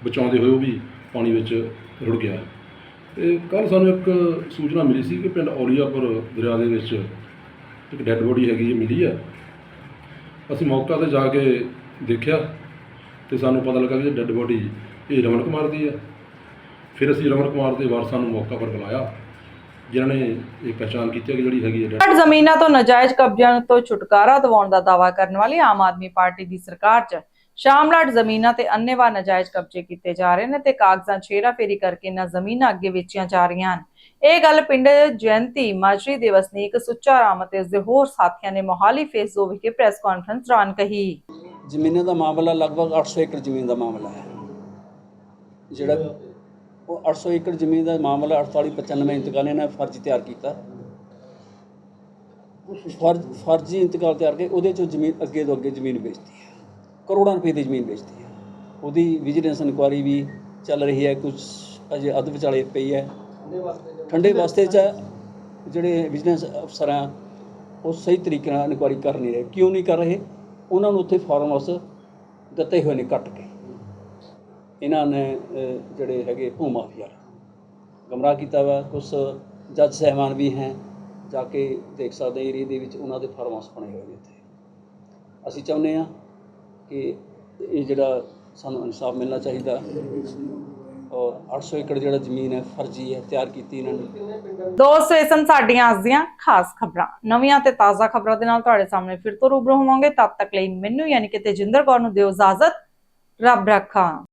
S15: ਬਚਾਉਂਦੇ ਹੋਏ ਉਹ ਵੀ ਪਾਣੀ ਵਿੱਚ ਰੁੜ ਗਿਆ। ਤੇ ਕੱਲ ਸਾਨੂੰ ਇੱਕ ਸੂਚਨਾ ਮਿਲੀ ਸੀ ਕਿ ਪਿੰਡ ਔਲੀਆਪੁਰ ਦਰਿਆ ਦੇ ਵਿੱਚ ਇੱਕ ਡੈੱਡ ਬੋਡੀ ਹੈਗੀ ਹੈ, ਮਿਲੀ ਹੈ ਅਸੀਂ ਮੌਕਾ ਤੇ ਜਾ ਕੇ ਦੇਖਿਆ ਤੇ ਸਾਨੂੰ ਪਤਾ ਲੱਗਾ ਕਿ ਡੈੱਡ ਬੋਡੀ ਇਹ ਰਮਨ ਕੁਮਾਰ ਦੀ ਹੈ ਫਿਰ ਅਸੀਂ ਰਮਨ ਕੁਮਾਰ ਦੇ ਵਾਰਸਾਂ ਨੂੰ ਮੌਕਾ ਪਰ ਬੁਲਾਇਆ, ਜਿਨ੍ਹਾਂ ਨੇ ਇਹ ਪਛਾਣ ਕੀਤੀ ਹੈ ਕਿ ਜਿਹੜੀ ਹੈਗੀ ਹੈ
S1: ਜ਼ਮੀਨਾਂ ਤੋਂ ਨਾਜਾਇਜ਼ ਕਬਜ਼ਿਆਂ ਤੋਂ ਛੁਟਕਾਰਾ ਦਿਵਾਉਣ ਦਾ ਦਾਅਵਾ ਕਰਨ ਵਾਲੀ ਆਮ ਆਦਮੀ ਪਾਰਟੀ ਦੀ ਸਰਕਾਰ 'ਚ ਸ਼ਾਮਲਾਟ ਜ਼ਮੀਨਾਂ ਤੇ ਅੰਨੇਵਾਹ ਨਾਜਾਇਜ਼ ਕਬਜ਼ੇ ਕੀਤੇ ਜਾ ਰਹੇ ਨੇ ਤੇ ਕਾਗਜ਼ਾਂ 'ਚ ਕਰਕੇ ਇਹਨਾਂ ਜ਼ਮੀਨਾਂ ਅੱਗੇ ਵੇਚੀਆਂ ਜਾ ਰਹੀਆਂ ਹਨ। ਇਹ ਗੱਲ ਪਿੰਡ ਜਯੰਤੀ ਮਾਜਰੀ ਦੇ ਵਸਨੀਕ ਸੁੱਚਾ ਰਾਮ ਅਤੇ ਉਸ ਦੇ ਹੋਰ ਸਾਥੀਆਂ ਨੇ ਮੋਹਾਲੀ ਫੇਸ 2 ਵਿਖੇ ਪ੍ਰੈਸ ਕਾਨਫਰੰਸ ਦੌਰਾਨ ਕਹੀ।
S13: ਜ਼ਮੀਨਾਂ ਦਾ ਮਾਮਲਾ ਲਗਭਗ 800 ਏਕੜ ਜ਼ਮੀਨ ਦਾ ਮਾਮਲਾ ਹੈ। ਜਿਹੜਾ ਉਹ 800 ਏਕੜ ਜ਼ਮੀਨ ਦਾ ਮਾਮਲਾ 4895 ਇੰਤਕਾਲ ਨੇ ਫਰਜ਼ੀ ਤਿਆਰ ਕੀਤਾ। ਫਰਜ਼, ਫਰਜ਼ੀ ਇੰਤਕਾਲ ਤਿਆਰ ਕੇ ਉਹਦੇ ਚੋਂ ਜ਼ਮੀਨ ਅੱਗੇ ਤੋਂ ਅੱਗੇ ਜ਼ਮੀਨ ਵੇਚਦੀ ਹੈ। ਕਰੋੜਾਂ ਰੁਪਏ ਦੀ ਜ਼ਮੀਨ ਵੇਚਦੀ ਹੈ। ਉਹਦੀ ਵਿਜੀਲੈਂਸ ਇਨਕੁਆਰੀ ਵੀ ਚੱਲ ਰਹੀ ਹੈ ਕੁਝ ਅਜੇ ਅੱਧ ਵਿਚਾਲੇ ਪਈ ਹੈ। ਠੰਡੇ ਵਾਸਤੇ ਚ ਜਿਹੜੇ ਵਿਜੀਲੈਂਸ ਅਫਸਰ ਆ ਉਹ ਸਹੀ ਤਰੀਕੇ ਨਾਲ ਇਨਕੁਆਰੀ ਕਰ ਨਹੀਂ ਰਹੇ। ਕਿਉਂ ਨਹੀਂ ਕਰ ਰਹੇ? ਉਹਨਾਂ ਨੂੰ ਉੱਥੇ ਫਾਰਮ ਹਾਊਸ ਦਿੱਤੇ ਹੋਏ ਨੇ ਕੱਟ ਕੇ। ਇਹਨਾਂ ਨੇ ਜਿਹੜੇ ਹੈਗੇ ਭੂ ਮਾਫੀਆ। ਗਮਰਾਹ ਕੀਤਾ ਵਾ ਕੁਝ ਜੱਜ ਸਹਿਬਾਨ ਵੀ ਹੈ ਜਾ ਕੇ ਦੇਖ ਸਕਦੇ ਏਰੀਆ ਦੇ ਵਿੱਚ ਉਹਨਾਂ ਦੇ ਫਾਰਮ ਹਾਊਸ ਬਣੇ ਹੋਏ ਨੇ ਇੱਥੇ। ਅਸੀਂ ਚਾਹੁੰਦੇ ਹਾਂ ਕਿ ਇਹ ਜਿਹੜਾ ਸਾਨੂੰ ਇਨਸਾਫ ਮਿਲਣਾ ਚਾਹੀਦਾ। ਔਰ 800 ਏਕੜ ਜਿਹੜਾ ਜ਼ਮੀਨ ਹੈ, ਫਰਜ਼ੀ ਹੈ, ਤਿਆਰ ਕੀਤੀ ਇਹਨਾਂ ਨੇ।
S1: ਦੋਸਤੋ ਇਹ ਸਨ ਸਾਡੀਆਂ ਅੱਜ ਦੀਆਂ ਖਾਸ ਖਬਰਾਂ। ਨਵੀਆਂ ਤੇ ਤਾਜ਼ਾ ਖਬਰਾਂ ਦੇ ਨਾਲ ਤੁਹਾਡੇ ਸਾਹਮਣੇ ਫਿਰ ਤੋਂ ਰੂਬਰੂ ਹੋਵਾਂਗੇ। ਤਦ ਤੱਕ ਲਈ ਮੈਨੂੰ ਯਾਨੀ ਕਿ ਤੇਜਿੰਦਰ ਕੌਰ ਨੂੰ ਦਿਓ ਇਜਾਜ਼ਤ। ਰੱਬ ਰੱਖਾ।